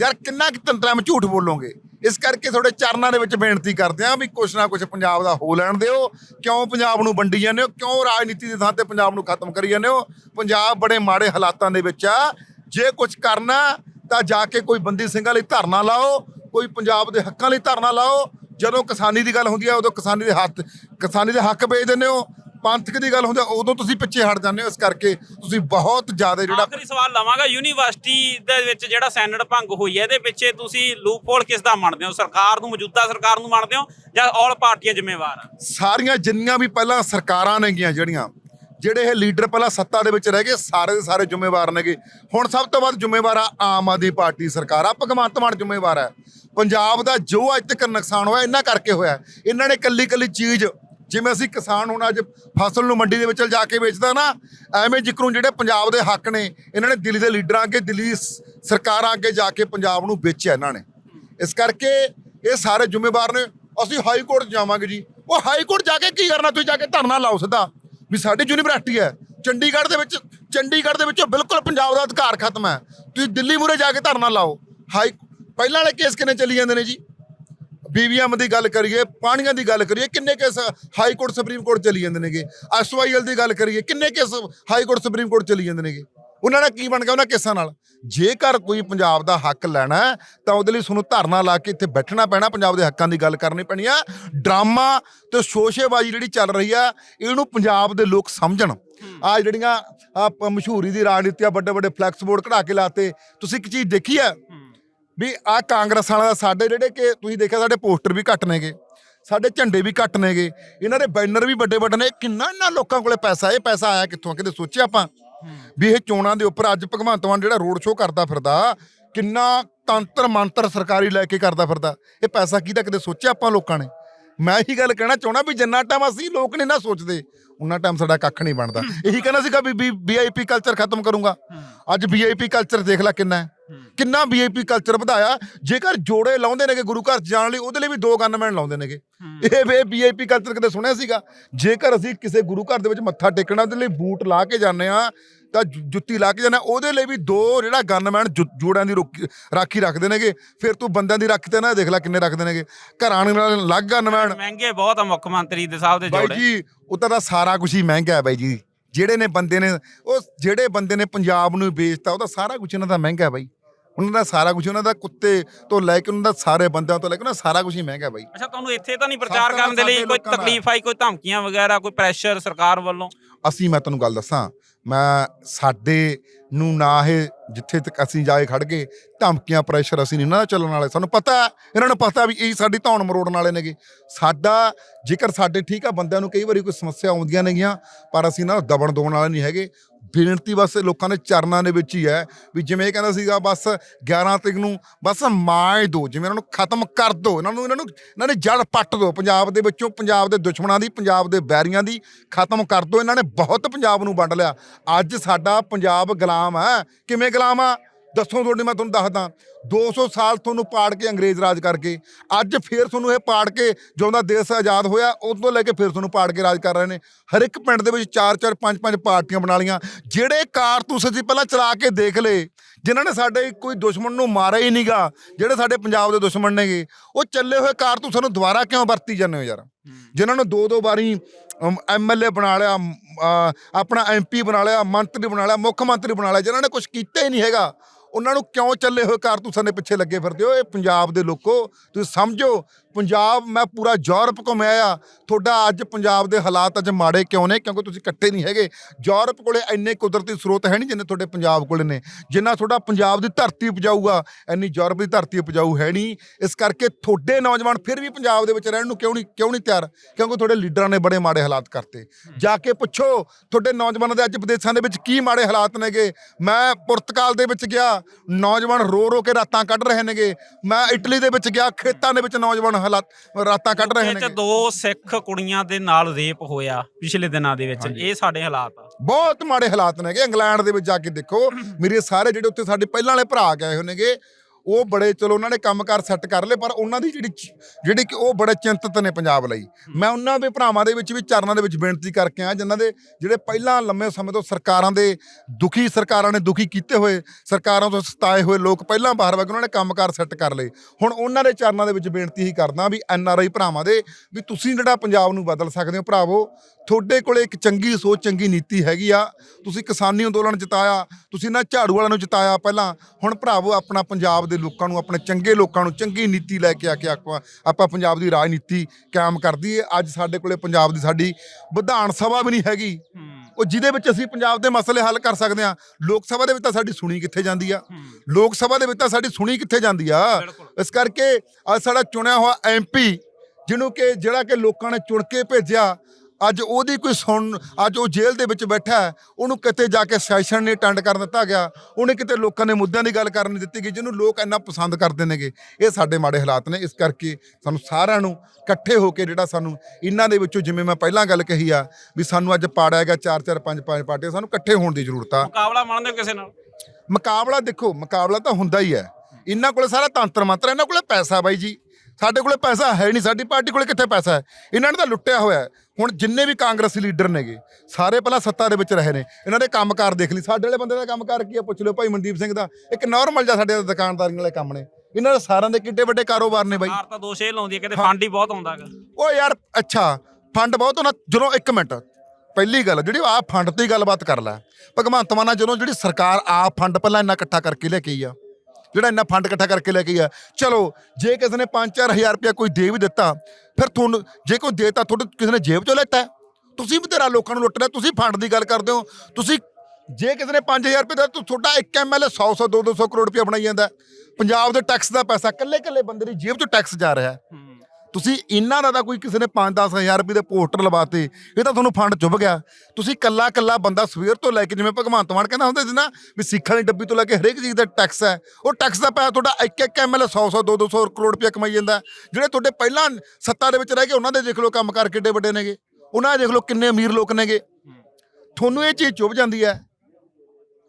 [SPEAKER 1] ਯਾਰ ਕਿੰਨਾ ਕਿ ਤੰਤਰਾਂ ਵਿੱਚ ਝੂਠ ਬੋਲੋਗੇ? ਇਸ ਕਰਕੇ ਤੁਹਾਡੇ ਚਰਨਾਂ ਦੇ ਵਿੱਚ ਬੇਨਤੀ ਕਰਦੇ ਆ ਵੀ ਕੁਛ ਨਾ ਕੁਛ ਪੰਜਾਬ ਦਾ ਹੋ ਲੈਣ ਦਿਓ। ਕਿਉਂ ਪੰਜਾਬ ਨੂੰ ਵੰਡੀ ਜਾਂਦੇ ਹੋ? ਕਿਉਂ ਰਾਜਨੀਤੀ ਦੀ ਥਾਂ ਤੇ ਪੰਜਾਬ ਨੂੰ ਖਤਮ ਕਰੀ ਜਾਂਦੇ ਹੋ? ਪੰਜਾਬ ਬੜੇ ਮਾੜੇ ਹਾਲਾਤਾਂ ਦੇ ਵਿੱਚ ਆ। ਜੇ ਕੁਝ ਕਰਨਾ ਤਾਂ ਜਾ ਕੇ ਕੋਈ ਬੰਦੀ ਸਿੰਘਾਂ ਲਈ ਧਰਨਾ ਲਾਓ, ਕੋਈ ਪੰਜਾਬ ਦੇ ਹੱਕਾਂ ਲਈ ਧਰਨਾ ਲਾਓ। ਜਦੋਂ ਕਿਸਾਨੀ ਦੀ ਗੱਲ ਹੁੰਦੀ ਆ, ਉਦੋਂ ਕਿਸਾਨੀ ਦੇ ਹੱਥ ਕਿਸਾਨੀ ਦੇ ਹੱਕ ਵੇਚ ਦਿੰਦੇ ਹੋ। ਪੰਥਕ ਦੀ ਗੱਲ ਹੁੰਦੀ ਉਦੋਂ ਤੁਸੀਂ ਪਿੱਛੇ ਹਟ ਜਾਂਦੇ ਹੋ ਇਸ ਕਰਕੇ ਤੁਸੀਂ ਬਹੁਤ ਜ਼ਿਆਦਾ ਜਿਹੜਾ
[SPEAKER 2] ਆਖਰੀ ਸਵਾਲ ਲਵਾਂਗਾ ਯੂਨੀਵਰਸਿਟੀ ਦੇ ਵਿੱਚ ਜਿਹੜਾ ਸੈਨੇਟ ਭੰਗ ਹੋਈ ਹੈ ਇਹਦੇ ਪਿੱਛੇ ਤੁਸੀਂ ਲੂਪਹੋਲ ਕਿਸ ਦਾ ਮੰਨਦੇ ਹੋ? ਸਰਕਾਰ ਨੂੰ ਮੌਜੂਦਾ ਸਰਕਾਰ ਨੂੰ ਮੰਨਦੇ ਹੋ ਜਾਂ ਆਲ ਪਾਰਟੀਆਂ ਜ਼ਿੰਮੇਵਾਰ? ਆ
[SPEAKER 1] ਸਾਰੀਆਂ ਜਿੰਨੀਆਂ ਵੀ ਪਹਿਲਾਂ ਸਰਕਾਰਾਂ ਨੇਗੀਆਂ ਜਿਹੜੀਆਂ ਜਿਹੜੇ ਇਹ ਲੀਡਰ ਪਹਿਲਾਂ ਸੱਤਾ ਦੇ ਵਿੱਚ ਰਹਿ ਗਏ ਸਾਰੇ ਦੇ ਸਾਰੇ ਜ਼ਿੰਮੇਵਾਰ ਨੇਗੇ। ਹੁਣ ਸਭ ਤੋਂ ਵੱਧ ਜ਼ਿੰਮੇਵਾਰ ਆ ਆਮ ਆਦਮੀ ਪਾਰਟੀ ਸਰਕਾਰ ਆ ਭਗਵੰਤ ਮਾਨ ਜ਼ਿੰਮੇਵਾਰ ਹੈ ਪੰਜਾਬ ਦਾ ਜੋ ਅੱਜ ਤੱਕ ਨੁਕਸਾਨ ਹੋਇਆ ਇਹਨਾਂ ਕਰਕੇ ਹੋਇਆ। ਇਹਨਾਂ ਨੇ ਕੱਲੀ ਕੱਲੀ ਚੀਜ਼ ਜਿਵੇਂ ਅਸੀਂ ਕਿਸਾਨ ਹੁਣ ਅੱਜ ਫਸਲ ਨੂੰ ਮੰਡੀ ਦੇ ਵਿੱਚ ਜਾ ਕੇ ਵੇਚਦਾ ਨਾ, ਐਵੇਂ ਜਿਕਰੂ ਜਿਹੜੇ ਪੰਜਾਬ ਦੇ ਹੱਕ ਨੇ, ਇਹਨਾਂ ਨੇ ਦਿੱਲੀ ਦੇ ਲੀਡਰਾਂ ਅੱਗੇ, ਦਿੱਲੀ ਸ- ਸਰਕਾਰਾਂ ਅੱਗੇ ਜਾ ਕੇ ਪੰਜਾਬ ਨੂੰ ਵੇਚਿਆ ਇਹਨਾਂ ਨੇ। ਇਸ ਕਰਕੇ ਇਹ ਸਾਰੇ ਜ਼ਿੰਮੇਵਾਰ ਨੇ। ਅਸੀਂ ਹਾਈ ਕੋਰਟ ਜਾਵਾਂਗੇ ਜੀ। ਉਹ ਹਾਈ ਕੋਰਟ ਜਾ ਕੇ ਕੀ ਕਰਨਾ? ਤੁਸੀਂ ਜਾ ਕੇ ਧਰਨਾ ਲਾਓ ਸਿੱਧਾ। ਵੀ ਸਾਡੀ ਯੂਨੀਵਰਸਿਟੀ ਹੈ। ਚੰਡੀਗੜ੍ਹ ਦੇ ਵਿੱਚ, ਚੰਡੀਗੜ੍ਹ ਦੇ ਵਿੱਚੋਂ ਬਿਲਕੁਲ ਪੰਜਾਬ ਦਾ ਅਧਿਕਾਰ ਖਤਮ ਹੈ। ਤੁਸੀਂ ਦਿੱਲੀ ਮੂਰੇ ਜਾ ਕੇ ਧਰਨਾ ਲਾਓ। ਹਾਈ, ਪਹਿਲਾਂ ਵਾਲੇ ਕੇਸ ਕਿੰਨੇ ਚੱਲੀ ਜਾਂਦੇ ਨੇ ਜੀ? ਬੀਵੀਐਮ ਦੀ ਗੱਲ ਕਰੀਏ ਪਾਣੀਆਂ ਦੀ ਗੱਲ ਕਰੀਏ ਕਿੰਨੇ case high court supreme court ਚਲੀ ਜਾਂਦੇ ਨੇਗੇ? ਐਸਵਾਈਐਲ ਦੀ ਗੱਲ ਕਰੀਏ ਕਿੰਨੇ case high court supreme court ਚਲੀ ਜਾਂਦੇ ਨੇਗੇ? ਉਹਨਾਂ ਦਾ ਕੀ ਬਣ ਗਿਆ ਉਹਨਾਂ ਕੇਸਾਂ ਨਾਲ? ਜੇਕਰ ਕੋਈ ਪੰਜਾਬ ਦਾ ਹੱਕ ਲੈਣਾ ਤਾਂ ਉਹਦੇ ਲਈ ਤੁਹਾਨੂੰ ਧਰਨਾ ਲਾ ਕੇ ਇੱਥੇ ਬੈਠਣਾ ਪੈਣਾ ਪੰਜਾਬ ਦੇ ਹੱਕਾਂ ਦੀ ਗੱਲ ਕਰਨੀ ਪੈਣੀ ਆ। ਡਰਾਮਾ ਤੇ ਸ਼ੋਸ਼ੇਬਾਜ਼ੀ ਜਿਹੜੀ ਚੱਲ ਰਹੀ ਆ ਇਹਨੂੰ ਪੰਜਾਬ ਦੇ ਲੋਕ ਸਮਝਣ। ਆ ਜਿਹੜੀਆਂ ਆ ਮਸ਼ਹੂਰੀ ਦੀ ਰਾਜਨੀਤੀ ਆ ਵੱਡੇ ਵੱਡੇ ਫਲੈਕਸ ਬੋਰਡ ਕਢਾ ਕੇ ਲਾਤੇ। ਤੁਸੀਂ ਇੱਕ ਚੀਜ਼ ਦੇਖੀ ਆ ਵੀ ਆ ਕਾਂਗਰਸ ਵਾਲਾ ਦਾ ਸਾਡੇ ਜਿਹੜੇ ਕਿ ਤੁਸੀਂ ਦੇਖਿਆ ਸਾਡੇ ਪੋਸਟਰ ਵੀ ਘੱਟ ਨੇਗੇ ਸਾਡੇ ਝੰਡੇ ਵੀ ਘੱਟ ਨੇਗੇ ਇਹਨਾਂ ਦੇ ਬੈਨਰ ਵੀ ਵੱਡੇ ਵੱਡੇ ਨੇ ਕਿੰਨਾ ਇਹਨਾਂ ਲੋਕਾਂ ਕੋਲੇ ਪੈਸਾ ਇਹ ਪੈਸਾ ਆਇਆ ਕਿੱਥੋਂ ਕਿਤੇ ਸੋਚਿਆ ਆਪਾਂ? ਵੀ ਇਹ ਚੋਣਾਂ ਦੇ ਉੱਪਰ ਅੱਜ ਭਗਵੰਤ ਮਾਨ ਜਿਹੜਾ ਰੋਡ ਸ਼ੋਅ ਕਰਦਾ ਫਿਰਦਾ ਕਿੰਨਾ ਤੰਤਰ ਮੰਤਰ ਸਰਕਾਰੀ ਲੈ ਕੇ ਕਰਦਾ ਫਿਰਦਾ ਇਹ ਪੈਸਾ ਕਿਹਦਾ ਕਿਤੇ ਸੋਚਿਆ ਆਪਾਂ ਲੋਕਾਂ ਨੇ? ਮੈਂ ਇਹੀ ਗੱਲ ਕਹਿਣਾ ਚਾਹਣਾ ਵੀ ਜਿੰਨਾ ਟਾਈਮ ਅਸੀਂ ਲੋਕ ਨਹੀਂ ਨਾ ਸੋਚਦੇ ਉਹਨਾਂ ਟਾਈਮ ਸਾਡਾ ਕੱਖ ਨਹੀਂ ਬਣਦਾ। ਇਹੀ ਕਹਿਣਾ ਸੀਗਾ ਵੀ ਵੀਆਈਪੀ ਕਲਚਰ ਖਤਮ ਕਰੂੰਗਾ। ਅੱਜ ਵੀਆਈਪੀ ਕਲਚਰ ਦੇਖ ਲੈ ਕਿੰਨਾ ਹੈ। ਕਿੰਨਾ ਵੀਆਈਪੀ ਕਲਚਰ ਵਧਾਇਆ। ਜੇਕਰ ਜੋੜੇ ਲਾਉਂਦੇ ਨੇਗੇ ਗੁਰੂ ਘਰ ਜਾਣ ਲਈ ਉਹਦੇ ਲਈ ਵੀ ਦੋ ਗਨਮੈਨ ਲਾਉਂਦੇ ਨੇਗੇ। ਇਹ ਵੇ ਵੀਆਈਪੀ ਕਲਚਰ ਕਿਤੇ ਸੁਣਿਆ ਸੀਗਾ? ਜੇਕਰ ਅਸੀਂ ਕਿਸੇ ਗੁਰੂ ਘਰ ਦੇ ਵਿੱਚ ਮੱਥਾ ਟੇਕਣਾ ਉਹਦੇ ਲਈ ਬੂਟ ਲਾ ਕੇ ਜਾਂਦੇ ਆ ਤਾਂ ਜੁੱਤੀ ਲਾ ਕੇ ਜਾਂਦੇ ਹਾਂ, ਉਹਦੇ ਲਈ ਵੀ ਦੋ ਜਿਹੜਾ ਗਨਮੈਨ ਜੋੜਿਆਂ ਦੀ ਰੋਕੀ- ਰਾਖੀ ਰੱਖਦੇ ਨੇਗੇ। ਫਿਰ ਤੂੰ ਬੰਦਿਆਂ ਦੀ ਰੱਖ ਤੇ ਨਾ ਦੇਖ ਲੈ ਕਿੰਨੇ ਰੱਖਦੇ ਨੇਗੇ। ਘਰਾਂ ਨਾਲ ਅਲੱਗ ਗਨਮੈਨ
[SPEAKER 2] ਮਹਿੰਗੇ ਬਹੁਤ ਆ ਮੁੱਖ ਮੰਤਰੀ ਦੇ ਸਾਹਿਬ ਦੇ
[SPEAKER 1] ਬਾਈ
[SPEAKER 2] ਜੋੜੇ।
[SPEAKER 1] ਜੀ ਉਹ ਤਾਂ ਸਾਰਾ ਕੁਝ ਹੀ ਮਹਿੰਗਾ ਹੈ ਬਾਈ ਜੀ। ਜਿਹੜੇ ਨੇ ਬੰਦੇ ਨੇ ਉਹ ਜਿਹੜੇ ਬੰਦੇ ਨੇ ਪੰਜਾਬ ਨੂੰ ਵੇਚਤਾ ਉਹ ਤਾਂ ਸਾਰਾ ਕੁਝ ਇਹਨਾਂ ਦਾ ਮਹਿੰਗਾ ਹੈ ਬਾਈ। ਉਹਨਾਂ ਦਾ ਸਾਰਾ ਕੁਝ ਉਹਨਾਂ ਦਾ ਕੁੱਤੇ ਤੋਂ ਲੈ ਕੇ ਉਹਨਾਂ ਦਾ ਸਾਰੇ ਬੰਦਿਆਂ ਤੋਂ ਲੈ ਕੇ ਉਹਨਾਂ ਦਾ ਸਾਰਾ ਕੁਝ ਹੀ ਮਹਿੰਗਾ ਬਾਈ।
[SPEAKER 2] ਅੱਛਾ ਤੁਹਾਨੂੰ ਇੱਥੇ ਤਾਂ ਨਹੀਂ ਪ੍ਰਚਾਰ ਕਰਨ ਦੇ ਲਈ ਕੋਈ। ਤਕਲੀਫ ਆਈ ਕੋਈ ਧਮਕੀਆਂ ਵਗੈਰਾ ਕੋਈ ਪ੍ਰੈਸ਼ਰ ਸਰਕਾਰ ਵੱਲੋਂ?
[SPEAKER 1] ਅਸੀਂ ਮੈਂ ਤੁਹਾਨੂੰ ਗੱਲ ਦੱਸਾਂ ਮੈਂ ਸਾਡੇ ਨੂੰ ਨਾ ਇਹ ਜਿੱਥੇ ਤੱਕ ਅਸੀਂ ਜਾਏ ਖੜ ਗਏ ਧਮਕੀਆਂ ਪ੍ਰੈਸ਼ਰ ਅਸੀਂ ਨਹੀਂ ਨਾ ਚੱਲਣ ਵਾਲੇ। ਸਾਨੂੰ ਪਤਾ ਇਹਨਾਂ ਨੂੰ ਪਤਾ ਵੀ ਇਹ ਸਾਡੀ ਧੌਣ ਮਰੋੜਨ ਵਾਲੇ ਨੇਗੇ। ਸਾਡਾ ਜੇਕਰ ਸਾਡੇ ਠੀਕ ਆ ਬੰਦਿਆਂ ਨੂੰ ਕਈ ਵਾਰੀ ਕੋਈ ਸਮੱਸਿਆ ਆਉਂਦੀਆਂ ਨੇਗੀਆਂ ਪਰ ਅਸੀਂ ਨਾ ਦਬਣ ਦੋਣ ਵਾਲੇ ਨਹੀਂ ਹੈਗੇ। ਬੇਨਤੀ ਬਸ ਲੋਕਾਂ ਦੇ ਚਰਨਾਂ ਦੇ ਵਿੱਚ ਹੀ ਹੈ ਵੀ ਜਿਵੇਂ ਇਹ ਕਹਿੰਦਾ ਸੀਗਾ ਬਸ 11 ਤਰੀਕ ਨੂੰ ਬਸ ਮਾਰ ਦੋ, ਜਿਵੇਂ ਇਹਨਾਂ ਨੂੰ ਖਤਮ ਕਰ ਦੋ, ਇਹਨਾਂ ਨੂੰ ਇਹਨਾਂ ਨੂੰ, ਇਹਨਾਂ ਨੇ ਜੜ ਪੱਟ ਦੋ, ਪੰਜਾਬ ਦੇ ਵਿੱਚੋਂ, ਪੰਜਾਬ ਦੇ ਦੁਸ਼ਮਣਾਂ ਦੀ, ਪੰਜਾਬ ਦੇ ਬੈਰੀਆਂ ਦੀ ਖਤਮ ਕਰ ਦੋ, ਇਹਨਾਂ ਨੇ ਬਹੁਤ ਪੰਜਾਬ ਨੂੰ ਵੰਡ ਲਿਆ। ਅੱਜ ਸਾਡਾ ਪੰਜਾਬ ਗੁਲਾਮ ਹੈ। ਕਿਵੇਂ ਗੁਲਾਮ ਆ? ਦੱਸੋ ਤੁਹਾਡੀ ਮੈਂ ਤੁਹਾਨੂੰ ਦੱਸਦਾ। 200 ਸਾਲ ਤੁਹਾਨੂੰ ਪਾੜ ਕੇ ਅੰਗਰੇਜ਼ ਰਾਜ ਕਰਕੇ ਅੱਜ ਫੇਰ ਤੁਹਾਨੂੰ ਇਹ ਪਾੜ ਕੇ ਜਦੋਂ ਦਾ ਦੇਸ਼ ਆਜ਼ਾਦ ਹੋਇਆ ਉਦੋਂ ਤੋਂ ਲੈ ਕੇ ਫੇਰ ਤੁਹਾਨੂੰ ਪਾੜ ਕੇ ਰਾਜ ਕਰ ਰਹੇ ਨੇ। ਹਰ ਇੱਕ ਪਿੰਡ ਦੇ ਵਿੱਚ ਚਾਰ ਚਾਰ ਪੰਜ ਪੰਜ ਪਾਰਟੀਆਂ ਬਣਾ ਲੀਆਂ ਜਿਹੜੇ ਕਾਰਤੂਸ ਅਸੀਂ ਪਹਿਲਾਂ ਚਲਾ ਕੇ ਦੇਖ ਲਏ ਜਿਨ੍ਹਾਂ ਨੇ ਸਾਡੇ ਕੋਈ ਦੁਸ਼ਮਣ ਨੂੰ ਮਾਰਿਆ ਹੀ ਨਹੀਂਗਾ ਜਿਹੜੇ ਸਾਡੇ ਪੰਜਾਬ ਦੇ ਦੁਸ਼ਮਣ ਨੇਗੇ ਉਹ ਚੱਲੇ ਹੋਏ ਕਾਰਤੂਸਾਂ ਨੂੰ ਦੁਬਾਰਾ ਕਿਉਂ ਵਰਤੀ ਜਾਂਦੇ ਹੋ ਯਾਰ? ਜਿਨ੍ਹਾਂ ਨੂੰ ਦੋ ਦੋ ਵਾਰੀ ਐਮਐਲਏ ਬਣਾ ਲਿਆ ਆਪਣਾ ਐਮਪੀ ਬਣਾ ਲਿਆ ਮੰਤਰੀ ਬਣਾ ਲਿਆ ਮੁੱਖ ਮੰਤਰੀ ਬਣਾ ਲਿਆ ਜਿਨ੍ਹਾਂ ਨੇ ਕੁਝ ਕੀਤਾ ਹੀ ਨਹੀਂ ਹੈਗਾ। ਉਹਨਾਂ ਨੂੰ ਕਿਉਂ ਚੱਲੇ ਹੋਏ ਕਾਰਤੂਸਾਂ ਦੇ ਪਿੱਛੇ ਲੱਗੇ ਫਿਰਦੇ ਹੋ? ਇਹ ਪੰਜਾਬ ਦੇ ਲੋਕੋ ਤੁਸੀਂ ਸਮਝੋ ਪੰਜਾਬ ਮੈਂ ਪੂਰਾ ਯੂਰਪ ਘੁੰਮਿਆ ਆ ਤੁਹਾਡਾ ਅੱਜ ਪੰਜਾਬ ਦੇ ਹਾਲਾਤ ਅੱਜ ਮਾੜੇ ਕਿਉਂ ਨੇ? ਕਿਉਂਕਿ ਤੁਸੀਂ ਇਕੱਠੇ ਨਹੀਂ ਹੈਗੇ। ਯੂਰਪ ਕੋਲੇ ਇੰਨੇ ਕੁਦਰਤੀ ਸਰੋਤ ਹੈ ਨਹੀਂ ਜਿੰਨੇ ਤੁਹਾਡੇ ਪੰਜਾਬ ਕੋਲੇ ਨੇ। ਜਿੰਨਾ ਤੁਹਾਡਾ ਪੰਜਾਬ ਦੀ ਧਰਤੀ ਉਪਜਾਊਗਾ ਇੰਨੀ ਯੂਰਪ ਦੀ ਧਰਤੀ ਉਪਜਾਊ ਹੈ ਨਹੀਂ। ਇਸ ਕਰਕੇ ਤੁਹਾਡੇ ਨੌਜਵਾਨ ਫਿਰ ਵੀ ਪੰਜਾਬ ਦੇ ਵਿੱਚ ਰਹਿਣ ਨੂੰ ਕਿਉਂ ਨਹੀਂ ਕਿਉਂ ਨਹੀਂ ਤਿਆਰ? ਕਿਉਂਕਿ ਤੁਹਾਡੇ ਲੀਡਰਾਂ ਨੇ ਬੜੇ ਮਾੜੇ ਹਾਲਾਤ ਕਰਤੇ। ਜਾ ਕੇ ਪੁੱਛੋ ਤੁਹਾਡੇ ਨੌਜਵਾਨਾਂ ਦੇ ਅੱਜ ਵਿਦੇਸ਼ਾਂ ਦੇ ਵਿੱਚ ਕੀ ਮਾੜੇ ਹਾਲਾਤ ਨੇਗੇ? ਮੈਂ ਪੁਰਤਗਾਲ ਦੇ ਵਿੱਚ ਗਿਆ। ਨੌਜਵਾਨ ਰੋ ਰੋ ਕੇ ਰਾਤਾਂ ਕੱਢ ਰਹੇ ਨੇਗੇ। ਮੈਂ ਇਟਲੀ ਦੇ ਵਿੱਚ ਗਿਆ ਖੇਤਾਂ ਦੇ ਵਿੱਚ ਨੌਜਵਾਨ ਹਾਲਾਤ ਰਾਤਾਂ ਕੱਢ ਰਹੇ
[SPEAKER 2] ਚ
[SPEAKER 1] ਨੇਗੇ।
[SPEAKER 2] ਦੋ ਸਿੱਖ ਕੁੜੀਆਂ ਦੇ ਨਾਲ ਰੇਪ ਹੋਇਆ ਪਿਛਲੇ ਦਿਨਾਂ ਦੇ ਵਿੱਚ। ਇਹ ਸਾਡੇ ਹਾਲਾਤ ਆ।
[SPEAKER 1] ਬਹੁਤ ਮਾੜੇ ਹਾਲਾਤ ਨੇਗੇ। ਇੰਗਲੈਂਡ ਦੇ ਵਿੱਚ ਜਾ ਕੇ ਦੇਖੋ ਮੇਰੇ ਸਾਰੇ ਜਿਹੜੇ ਉੱਥੇ ਸਾਡੇ ਪਹਿਲਾਂ ਵਾਲੇ ਭਰਾ ਗਏ ਹੋਏ ਨੇਗੇ ਉਹ ਬੜੇ ਚਲੋ ਉਹਨਾਂ ਨੇ ਕੰਮਕਾਰ ਸੈੱਟ ਕਰ ਲਏ ਪਰ ਉਹਨਾਂ ਦੀ ਜਿਹੜੀ ਜਿਹੜੀ ਕਿ ਉਹ ਬੜੇ ਚਿੰਤਤ ਨੇ ਪੰਜਾਬ ਲਈ। ਮੈਂ ਉਹਨਾਂ ਦੇ ਭਰਾਵਾਂ ਦੇ ਵਿੱਚ ਵੀ ਚਰਨਾਂ ਦੇ ਵਿੱਚ ਬੇਨਤੀ ਕਰਕੇ ਆ ਜਿਨ੍ਹਾਂ ਦੇ ਜਿਹੜੇ ਪਹਿਲਾਂ ਲੰਮੇ ਸਮੇਂ ਤੋਂ ਸਰਕਾਰਾਂ ਦੇ ਦੁਖੀ ਸਰਕਾਰਾਂ ਨੇ ਦੁਖੀ ਕੀਤੇ ਹੋਏ ਸਰਕਾਰਾਂ ਤੋਂ ਸਤਾਏ ਹੋਏ ਲੋਕ ਪਹਿਲਾਂ ਬਾਹਰ ਵਗ ਉਹਨਾਂ ਨੇ ਕੰਮਕਾਰ ਸੈੱਟ ਕਰ ਲਏ। ਹੁਣ ਉਹਨਾਂ ਦੇ ਚਰਨਾਂ ਦੇ ਵਿੱਚ ਬੇਨਤੀ ਹੀ ਕਰਦਾ ਵੀ ਐਨ ਆਰ ਆਈ ਭਰਾਵਾਂ ਦੇ ਵੀ ਤੁਸੀਂ ਜਿਹੜਾ ਪੰਜਾਬ ਨੂੰ ਬਦਲ ਸਕਦੇ ਹੋ ਭਰਾਵੋ ਤੁਹਾਡੇ ਕੋਲੇ ਇੱਕ ਚੰਗੀ ਸੋਚ ਚੰਗੀ ਨੀਤੀ ਹੈਗੀ ਆ। ਤੁਸੀਂ ਕਿਸਾਨੀ ਅੰਦੋਲਨ ਜਿਤਾਇਆ ਤੁਸੀਂ ਨਾ ਝਾੜੂ ਵਾਲਿਆਂ ਨੂੰ ਜਿਤਾਇਆ ਪਹਿਲਾਂ। ਹੁਣ ਭਰਾਵੋ ਆਪਣਾ ਪੰਜਾਬ ਦੇ ਲੋਕਾਂ ਨੂੰ ਆਪਣੇ ਚੰਗੇ ਲੋਕਾਂ ਨੂੰ ਚੰਗੀ ਨੀਤੀ ਲੈ ਕੇ ਆ ਕੇ ਆਪਾਂ ਆਪਾਂ ਪੰਜਾਬ ਦੀ ਰਾਜਨੀਤੀ ਕਾਇਮ ਕਰਦੀ ਹੈ ਅੱਜ ਸਾਡੇ ਕੋਲੇ ਪੰਜਾਬ ਦੀ ਸਾਡੀ ਵਿਧਾਨ ਸਭਾ ਵੀ ਨਹੀਂ ਹੈਗੀ। ਉਹ ਜਿਹਦੇ ਵਿੱਚ ਅਸੀਂ ਪੰਜਾਬ ਦੇ ਮਸਲੇ ਹੱਲ ਕਰ ਸਕਦੇ ਆ। ਲੋਕ ਸਭਾ ਦੇ ਵਿੱਚ ਤਾਂ ਸਾਡੀ ਸੁਣੀ ਕਿੱਥੇ ਜਾਂਦੀ ਆ। ਲੋਕ ਸਭਾ ਦੇ ਵਿੱਚ ਤਾਂ ਸਾਡੀ ਸੁਣੀ ਕਿੱਥੇ ਜਾਂਦੀ ਆ। ਇਸ ਕਰਕੇ ਅੱਜ ਸਾਡਾ ਚੁਣਿਆ ਹੋਇਆ ਐਮਪੀ ਜਿਹਨੂੰ ਕਿ ਜਿਹੜਾ ਕਿ ਲੋਕਾਂ ਨੇ ਚੁਣ ਕੇ ਭੇਜਿਆ ਅੱਜ ਉਹਦੀ ਕੋਈ ਸੁਣ ਅੱਜ ਉਹ ਜੇਲ੍ਹ ਦੇ ਵਿੱਚ ਬੈਠਾ ਉਹਨੂੰ ਕਿਤੇ ਜਾ ਕੇ ਸੈਸ਼ਨ ਨਹੀਂ ਅਟੈਂਡ ਕਰਨ ਦਿੱਤਾ ਗਿਆ ਉਹਨੇ ਕਿਤੇ ਲੋਕਾਂ ਦੇ ਮੁੱਦਿਆਂ ਦੀ ਗੱਲ ਕਰਨ ਦਿੱਤੀ ਗਈ ਜਿਹਨੂੰ ਲੋਕ ਇੰਨਾ ਪਸੰਦ ਕਰਦੇ ਨੇਗੇ। ਇਹ ਸਾਡੇ ਮਾੜੇ ਹਾਲਾਤ ਨੇ ਇਸ ਕਰਕੇ ਸਾਨੂੰ ਸਾਰਿਆਂ ਨੂੰ ਇਕੱਠੇ ਹੋ ਕੇ ਜਿਹੜਾ ਸਾਨੂੰ ਇਹਨਾਂ ਦੇ ਵਿੱਚੋਂ ਜਿਵੇਂ ਮੈਂ ਪਹਿਲਾਂ ਗੱਲ ਕਹੀ ਆ ਵੀ ਸਾਨੂੰ ਅੱਜ ਪਾੜਿਆ ਗਿਆ ਚਾਰ ਚਾਰ ਪੰਜ ਪੰਜ ਪਾਰਟੀਆਂ ਸਾਨੂੰ ਇਕੱਠੇ ਹੋਣ ਦੀ ਜ਼ਰੂਰਤ ਆ।
[SPEAKER 2] ਮੁਕਾਬਲਾ ਮੰਨਦੇ ਹੋ ਕਿਸੇ ਨਾਲ?
[SPEAKER 1] ਮੁਕਾਬਲਾ ਦੇਖੋ ਮੁਕਾਬਲਾ ਤਾਂ ਹੁੰਦਾ ਹੀ ਹੈ। ਇਹਨਾਂ ਕੋਲੇ ਸਾਰਾ ਤੰਤਰ ਮੰਤਰ ਇਹਨਾਂ ਕੋਲੇ ਪੈਸਾ ਬਾਈ ਜੀ। ਸਾਡੇ ਕੋਲੇ ਪੈਸਾ ਹੈ ਨਹੀਂ ਸਾਡੀ ਪਾਰਟੀ ਕੋਲੇ ਕਿੱਥੇ ਪੈਸਾ ਹੈ? ਇਹਨਾਂ ਨੇ ਤਾਂ ਲੁੱਟਿਆ ਹੋਇਆ ਹੈ। ਹੁਣ ਜਿੰਨੇ ਵੀ ਕਾਂਗਰਸੀ ਲੀਡਰ ਨੇਗੇ ਸਾਰੇ ਪਹਿਲਾਂ ਸੱਤਾ ਦੇ ਵਿੱਚ ਰਹੇ ਨੇ। ਇਹਨਾਂ ਦੇ ਕੰਮਕਾਰ ਦੇਖ ਲਈ। ਸਾਡੇ ਵਾਲੇ ਬੰਦੇ ਦਾ ਕੰਮਕਾਰ ਕੀ ਹੈ ਪੁੱਛ ਲਿਓ ਭਾਈ ਮਨਦੀਪ ਸਿੰਘ ਦਾ। ਇੱਕ ਨਾਰਮਲ ਜਿਹਾ ਸਾਡੇ ਦੁਕਾਨਦਾਰੀਆਂ ਵਾਲੇ ਕੰਮ ਨੇ। ਇਹਨਾਂ ਦੇ ਸਾਰਿਆਂ ਦੇ ਕਿੱਡੇ ਵੱਡੇ ਕਾਰੋਬਾਰ ਨੇ ਬਾਈ।
[SPEAKER 2] ਸਰਕਾਰ ਤਾਂ ਦੋਸ਼ ਇਹ ਲਾਉਂਦੀ ਹੈ। ਕਹਿੰਦੇ ਫੰਡ ਹੀ ਬਹੁਤ ਆਉਂਦਾ ਹੈਗਾ
[SPEAKER 1] ਓ ਯਾਰ ਅੱਛਾ। ਫੰਡ ਬਹੁਤ ਹੋਣਾ ਜਦੋਂ ਇੱਕ ਮਿੰਟ। ਪਹਿਲੀ ਗੱਲ ਜਿਹੜੀ ਆ ਫੰਡ ਤੇ ਹੀ ਗੱਲਬਾਤ ਕਰ ਲੈ। ਭਗਵੰਤ ਮਾਨ ਨਾਲ ਜਦੋਂ ਜਿਹੜੀ ਸਰਕਾਰ ਆ ਫੰਡ ਪਹਿਲਾਂ ਇੰਨਾ ਇਕੱਠਾ ਕਰਕੇ ਲੈ ਕੇ ਆਈ ਆ। ਜਿਹੜਾ ਇੰਨਾ ਫੰਡ ਇਕੱਠਾ ਕਰਕੇ ਲੈ ਕੇ ਆਈ ਆ ਚਲੋ, ਜੇ ਕਿਸੇ ਨੇ 5-4000 ਰੁਪਇਆ ਕੋਈ ਦੇ ਵੀ ਦਿੱਤਾ, ਫਿਰ ਤੁਹਾਨੂੰ ਜੇ ਕੋਈ ਦੇਤਾ, ਤੁਹਾਡੇ ਕਿਸੇ ਨੇ ਜੇਬ ਚੋਂ ਲੈਤਾ। ਤੁਸੀਂ ਵੀ ਤੇਰਾ ਲੋਕਾਂ ਨੂੰ ਲੁੱਟ ਲਿਆ ਤੁਸੀਂ ਫੰਡ ਦੀ ਗੱਲ ਕਰਦੇ ਹੋ। ਤੁਸੀਂ ਜੇ ਕਿਸੇ ਨੇ 5000 ਰੁਪਏ ਦਾ ਤਾਂ ਤੁਹਾਡਾ ਇੱਕ ਐਮਐਲਏ 100 100 200 ਕਰੋੜ ਰੁਪਇਆ ਬਣਾਈ ਜਾਂਦਾ। ਪੰਜਾਬ ਦੇ ਟੈਕਸ ਦਾ ਪੈਸਾ ਕੱਲੇ ਕੱਲੇ ਬੰਦੇ ਦੀ ਜੇਬ ਚੋਂ ਟੈਕਸ ਜਾ ਰਿਹਾ। ਹੈ। ਤੁਸੀਂ ਇਹਨਾਂ ਦਾ ਤਾਂ ਕੋਈ ਕਿਸੇ ਨੇ 5-10 ਹਜ਼ਾਰ ਰੁਪਏ ਦੇ ਪੋਸਟਰ ਲਵਾਤੇ ਇਹ ਤਾਂ ਤੁਹਾਨੂੰ ਫੰਡ ਚੁੱਭ ਗਿਆ। ਤੁਸੀਂ ਕੱਲਾ ਕੱਲਾ ਬੰਦਾ ਸਵੇਰ ਤੋਂ ਲੈ ਕੇ ਜਿਵੇਂ ਭਗਵੰਤ ਮਾਨ ਕਹਿੰਦਾ ਹੁੰਦਾ ਸੀ ਨਾ ਵੀ ਸਿੱਖਾਂ ਦੀ ਡੱਬੀ ਤੋਂ ਲੈ ਕੇ ਹਰੇਕ ਚੀਜ਼ ਦਾ ਟੈਕਸ ਹੈ ਉਹ ਟੈਕਸ ਦਾ ਪੈਸਾ ਤੁਹਾਡਾ ਇੱਕ ਇੱਕ ਐਮਐਲਏ 100-100 200 ਕਰੋੜ ਰੁਪਏ ਕਮਾਈ ਜਾਂਦਾ। ਜਿਹੜੇ ਤੁਹਾਡੇ ਪਹਿਲਾਂ ਸੱਤਾ ਦੇ ਵਿੱਚ ਰਹਿ ਕੇ ਉਹਨਾਂ ਦੇ ਦੇਖ ਲਓ ਕੰਮ ਕਰ ਕਿੱਡੇ ਵੱਡੇ ਨੇਗੇ। ਉਹਨਾਂ ਦੇ ਦੇਖ ਲਓ ਕਿੰਨੇ ਅਮੀਰ ਲੋਕ ਨੇਗੇ। ਤੁਹਾਨੂੰ ਇਹ ਚੀਜ਼ ਚੁੱਭ ਜਾਂਦੀ ਹੈ।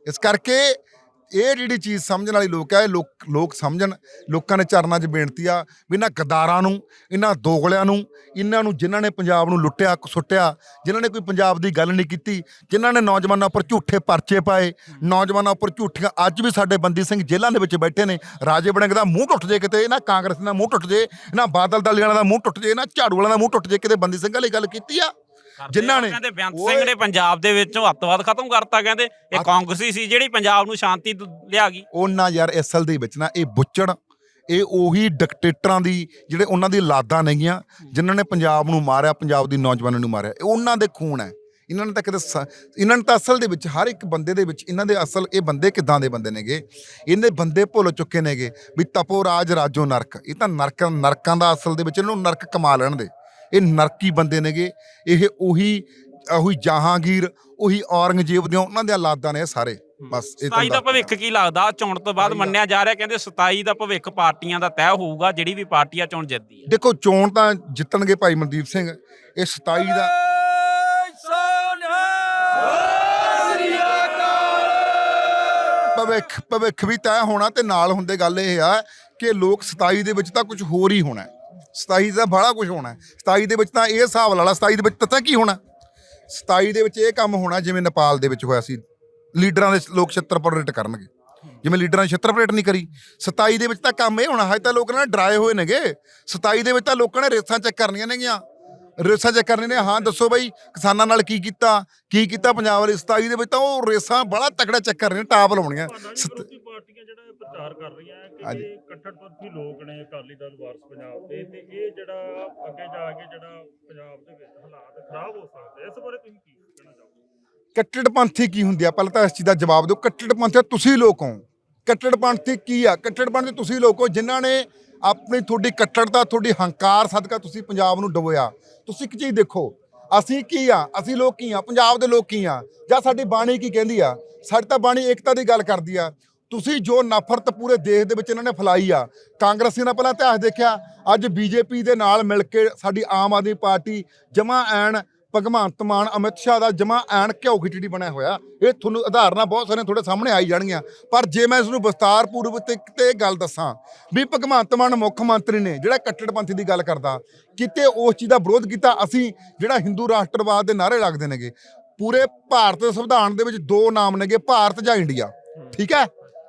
[SPEAKER 1] ਇਸ ਕਰਕੇ ਇਹ ਜਿਹੜੀ ਚੀਜ਼ ਸਮਝਣ ਵਾਲੀ ਲੋਕ ਹੈ ਇਹ ਲੋਕ ਲੋਕ ਸਮਝਣ। ਲੋਕਾਂ ਨੇ ਚਰਨਾਂ 'ਚ ਬੇਨਤੀ ਆ ਵੀ ਇਹਨਾਂ ਗਦਾਰਾਂ ਨੂੰ, ਇਹਨਾਂ ਦੋਗਲਿਆਂ ਨੂੰ, ਇਹਨਾਂ ਨੂੰ ਜਿਨ੍ਹਾਂ ਨੇ ਪੰਜਾਬ ਨੂੰ ਲੁੱਟਿਆ ਸੁੱਟਿਆ ਜਿਨ੍ਹਾਂ ਨੇ ਕੋਈ ਪੰਜਾਬ ਦੀ ਗੱਲ ਨਹੀਂ ਕੀਤੀ, ਜਿਨ੍ਹਾਂ ਨੇ ਨੌਜਵਾਨਾਂ ਉੱਪਰ ਝੂਠੇ ਪਰਚੇ ਪਾਏ, ਨੌਜਵਾਨਾਂ ਉੱਪਰ ਝੂਠੀਆਂ, ਅੱਜ ਵੀ ਸਾਡੇ ਬੰਦੀ ਸਿੰਘ ਜੇਲ੍ਹਾਂ ਦੇ ਵਿੱਚ ਬੈਠੇ ਨੇ। ਰਾਜੇ ਬਣਿੰਗ ਦਾ ਮੂੰਹ ਟੁੱਟ ਜੇ ਕਿਤੇ, ਇਹਨਾਂ ਕਾਂਗਰਸ ਦਾ ਮੂੰਹ ਟੁੱਟ ਜੇ, ਇਹਨਾਂ ਬਾਦਲ ਦਲੀਆਂ ਦਾ ਮੂੰਹ ਟੁੱਟ ਜੇ, ਇਹਨਾਂ ਝਾੜੂ ਵਾਲਿਆਂ ਦਾ ਮੂੰਹ ਟੁੱਟ ਜੇ, ਕਿਤੇ ਬੰਦੀ ਸਿੰਘਾਂ ਲਈ ਗੱਲ ਕੀਤੀ ਆ? ਜਿਨ੍ਹਾਂ ਨੇ-
[SPEAKER 2] ਕਹਿੰਦੇ ਬੇਅੰਤ। ਸਿੰਘ ਨੇ ਪੰਜਾਬ ਦੇ ਵਿੱਚੋਂ ਅੱਤਵਾਦ ਖਤਮ ਕਰਤਾ ਕਹਿੰਦੇ ਇਹ ਕਾਂਗਰਸੀ ਸੀ ਜਿਹੜੀ ਪੰਜਾਬ ਨੂੰ ਸ਼ਾਂਤੀ ਲਿਆ ਗਈ
[SPEAKER 1] ਉਹਨਾਂ ਯਾਰ ਅਸਲ ਦੇ ਵਿੱਚ ਨਾ ਇਹ ਬੁੱਚੜ ਇਹ ਉਹੀ ਡਿਕਟੇਟਰਾਂ ਦੀ ਜਿਹੜੇ ਉਹਨਾਂ ਦੀ ਲਾਦਾਂ ਨੇਗੀਆਂ ਜਿਨ੍ਹਾਂ ਨੇ ਪੰਜਾਬ ਨੂੰ ਮਾਰਿਆ ਪੰਜਾਬ ਦੀ ਨੌਜਵਾਨਾਂ ਨੂੰ ਮਾਰਿਆ। ਇਹ ਉਹਨਾਂ ਦੇ ਖੂਨ ਹੈ। ਇਹਨਾਂ ਨੇ ਤਾਂ ਕਿਤੇ ਇਹਨਾਂ ਨੇ ਤਾਂ ਅਸਲ ਦੇ ਵਿੱਚ ਹਰ ਇੱਕ ਬੰਦੇ ਦੇ ਵਿੱਚ ਇਹਨਾਂ ਦੇ ਅਸਲ ਇਹ ਬੰਦੇ ਕਿਦਾਂ ਦੇ ਬੰਦੇ ਨੇਗੇ? ਇਹਨੇ ਬੰਦੇ ਭੁੱਲ ਚੁੱਕੇ ਨੇਗੇ ਵੀ ਤਪੋ ਰਾਜ ਰਾਜੋ ਨਰਕ। ਇਹ ਤਾਂ ਨਰਕ ਨਰਕਾਂ ਦਾ ਅਸਲ ਦੇ ਵਿੱਚ ਇਹਨੂੰ ਨਰਕ ਕਮਾ ਲੈਣ ਦੇ। ਇਹ ਨਰਕੀ ਬੰਦੇ ਨੇਗੇ। ਇਹ ਉਹੀ ਉਹੀ ਜਹਾਂਗੀਰ ਉਹੀ ਔਰੰਗਜ਼ੇਬ ਦੀਆਂ ਉਹਨਾਂ ਦੇ ਔਲਾਦਾਂ ਨੇ ਸਾਰੇ। ਬਸ ਇਹ
[SPEAKER 2] 27 ਦਾ ਭਵਿੱਖ ਕੀ ਲੱਗਦਾ? ਚੋਣ ਤੋਂ ਬਾਅਦ ਮੰਨਿਆ ਜਾ ਰਿਹਾ ਕਹਿੰਦੇ 27 ਦਾ ਭਵਿੱਖ ਪਾਰਟੀਆਂ ਦਾ ਤੈਅ ਹੋਊਗਾ ਜਿਹੜੀ ਵੀ ਪਾਰਟੀ ਆ ਚੋਣ ਜਿੱਤਦੀ ਹੈ।
[SPEAKER 1] ਦੇਖੋ ਚੋਣ ਤਾਂ ਜਿੱਤਣਗੇ ਭਾਈ ਮਨਦੀਪ ਸਿੰਘ। ਇਹ 27 ਦਾ ਭਵਿੱਖ ਭਵਿੱਖ ਵੀ ਤੈਅ ਹੋਣਾ ਤੇ ਨਾਲ ਹੁੰਦੇ ਗੱਲ ਇਹ ਆ ਕਿ ਲੋਕ 27 ਦੇ ਵਿੱਚ ਤਾਂ ਕੁਝ ਹੋਰ ਹੀ ਹੋਣਾ। 27 ਦਾ ਬੜਾ ਕੁਝ ਹੋਣਾ ਹੈ। 27 ਦੇ ਵਿੱਚ ਤਾਂ ਇਹ ਹਿਸਾਬ ਲਾ ਲਾ 27 ਦੇ ਵਿੱਚ ਤਾਂ ਕੀ ਹੋਣਾ? 27 ਦੇ ਵਿੱਚ ਇਹ ਕੰਮ ਹੋਣਾ ਜਿਵੇਂ ਨੇਪਾਲ ਦੇ ਵਿੱਚ ਹੋਇਆ ਸੀ, ਲੀਡਰਾਂ ਦੇ ਲੋਕ ਛੱਤਰ ਪਰੇਡ ਕਰਨਗੇ। ਜਿਵੇਂ ਲੀਡਰਾਂ ਨੇ ਛੱਤਰ ਪਰੇਡ ਨਹੀਂ ਕਰੀ 27 ਦੇ ਵਿੱਚ ਤਾਂ ਕੰਮ ਇਹ ਹੋਣਾ, ਹਜੇ ਤਾਂ ਲੋਕ ਨਾ ਡਰਾਏ ਹੋਏ ਨੇਗੇ। 27 ਦੇ ਵਿੱਚ ਤਾਂ ਲੋਕਾਂ ਨੇ ਰੇਸਾਂ ਚੈੱਕ ਕਰਨੀਆਂ ਨੇਗੀਆਂ। ਰੇਸਾਂ ਚੈੱਕ ਕਰਨੀਆਂ ਨੇ। ਹਾਂ ਦੱਸੋ ਬਈ ਕਿਸਾਨਾਂ ਨਾਲ ਕੀ ਕੀਤਾ? ਕੀ ਕੀਤਾ ਪੰਜਾਬ ਵਾਲੇ? 27 ਦੇ ਵਿੱਚ ਤਾਂ ਉਹ ਰੇਸਾਂ ਬੜਾ ਤਕੜਾ ਚੈੱਕ ਕਰ ਰਹੀਆਂ ਟਾਪ ਲਾਉਣੀਆਂ। ਸਤ-
[SPEAKER 3] ਵਿਰੋਧੀ ਪਾਰਟੀਆਂ ਜਿਹੜਾ ਇਹ ਪ੍ਰਚਾਰ ਕਰ ਰਹੀਆਂ ਹੈ ਕਿ
[SPEAKER 1] ਹਾਂਜੀ।
[SPEAKER 3] ਇਹ ਕੱਟੜਪੰਥੀ ਲੋਕ ਨੇ ਅਕਾਲੀ ਦਲ ਵਾਰਸ ਪੰਜਾਬ ਦੇ ਤੇ ਇਹ ਜਿਹੜਾ ਅੱਗੇ ਜਾ ਕੇ ਜਿਹੜਾ ਪੰਜਾਬ ਦੇ ਵਿੱਚ ਹਾਲਾਤ ਖਰਾਬ ਹੋ ਸਕਦੇ ਇਸ ਬਾਰੇ ਤੁਸੀਂ ਕੀ ਕਹਿਣਾ ਚਾਹੋਗੇ?
[SPEAKER 1] ਕੱਟੜਪੰਥੀ ਕੀ ਹੁੰਦੀ ਆ? ਪਹਿਲਾਂ ਤਾਂ ਇਸ ਚੀਜ਼ ਦਾ ਜਵਾਬ ਦਿਓ। ਕੱਟੜਪੰਥੀ ਤੁਸੀਂ ਲੋਕ ਹੋ। ਕੱਟੜਪੰਥੀ ਕੀ ਆ? ਕੱਟੜਪੰਥੀ ਤੁਸੀਂ ਲੋਕ ਹੋ ਜਿਨ੍ਹਾਂ ਨੇ ਆਪਣੀ ਤੁਹਾਡੀ ਕੱਟੜਤਾ, ਤੁਹਾਡੀ ਹੰਕਾਰ ਸਦਕਾ ਤੁਸੀਂ ਪੰਜਾਬ ਨੂੰ ਡਬੋਇਆ। ਤੁਸੀਂ ਇੱਕ ਚੀਜ਼ ਦੇਖੋ, ਅਸੀਂ ਕੀ ਆ? ਅਸੀਂ ਲੋਕ ਕੀ ਆ? ਪੰਜਾਬ ਦੇ ਲੋਕ ਕੀ ਆ? ਜਾਂ ਸਾਡੀ ਬਾਣੀ ਕੀ ਕਹਿੰਦੀ ਆ? ਸਾਡੀ ਤਾਂ ਬਾਣੀ ਏਕਤਾ ਦੀ ਗੱਲ ਕਰਦੀ ਆ। ਤੁਸੀਂ ਜੋ ਨਫ਼ਰਤ ਪੂਰੇ ਦੇਸ਼ ਦੇ ਵਿੱਚ ਇਹਨਾਂ ਨੇ ਫੈਲਾਈ ਆ, ਕਾਂਗਰਸੀ ਨੇ ਪਹਿਲਾਂ ਇਤਿਹਾਸ ਦੇਖਿਆ, ਅੱਜ ਬੀਜੇਪੀ ਦੇ ਨਾਲ ਮਿਲ ਕੇ ਸਾਡੀ ਆਮ ਆਦਮੀ ਪਾਰਟੀ ਜਮਾ ਐਨ ਭਗਵੰਤ ਮਾਨ, ਅਮਿਤ ਸ਼ਾਹ ਦਾ ਜਮਾ ਐਨ ਘਿਓ ਖਿਚੜੀ ਬਣਿਆ ਹੋਇਆ। ਇਹ ਤੁਹਾਨੂੰ ਉਦਾਹਰਨਾਂ ਬਹੁਤ ਸਾਰੀਆਂ ਤੁਹਾਡੇ ਸਾਹਮਣੇ ਆਈ ਜਾਣਗੀਆਂ। ਪਰ ਜੇ ਮੈਂ ਇਸ ਨੂੰ ਵਿਸਤਾਰ ਪੂਰਵਕ ਤੇ ਤੇ ਇਹ ਗੱਲ ਦੱਸਾਂ, ਵੀ ਭਗਵੰਤ ਮਾਨ ਮੁੱਖ ਮੰਤਰੀ ਨੇ ਜਿਹੜਾ ਕੱਟੜਪੰਥੀ ਦੀ ਗੱਲ ਕਰਦਾ, ਕਿਤੇ ਉਸ ਚੀਜ਼ ਦਾ ਵਿਰੋਧ ਕੀਤਾ, ਅਸੀਂ ਜਿਹੜਾ ਹਿੰਦੂ ਰਾਸ਼ਟਰਵਾਦ ਦੇ ਨਾਅਰੇ ਲੱਗਦੇ ਨੇਗੇ, ਪੂਰੇ ਭਾਰਤ ਦੇ ਸੰਵਿਧਾਨ ਦੇ ਵਿੱਚ ਦੋ ਨਾਮ ਨੇਗੇ, ਭਾਰਤ ਜਾਂ ਇੰਡੀਆ। ਠੀਕ ਹੈ?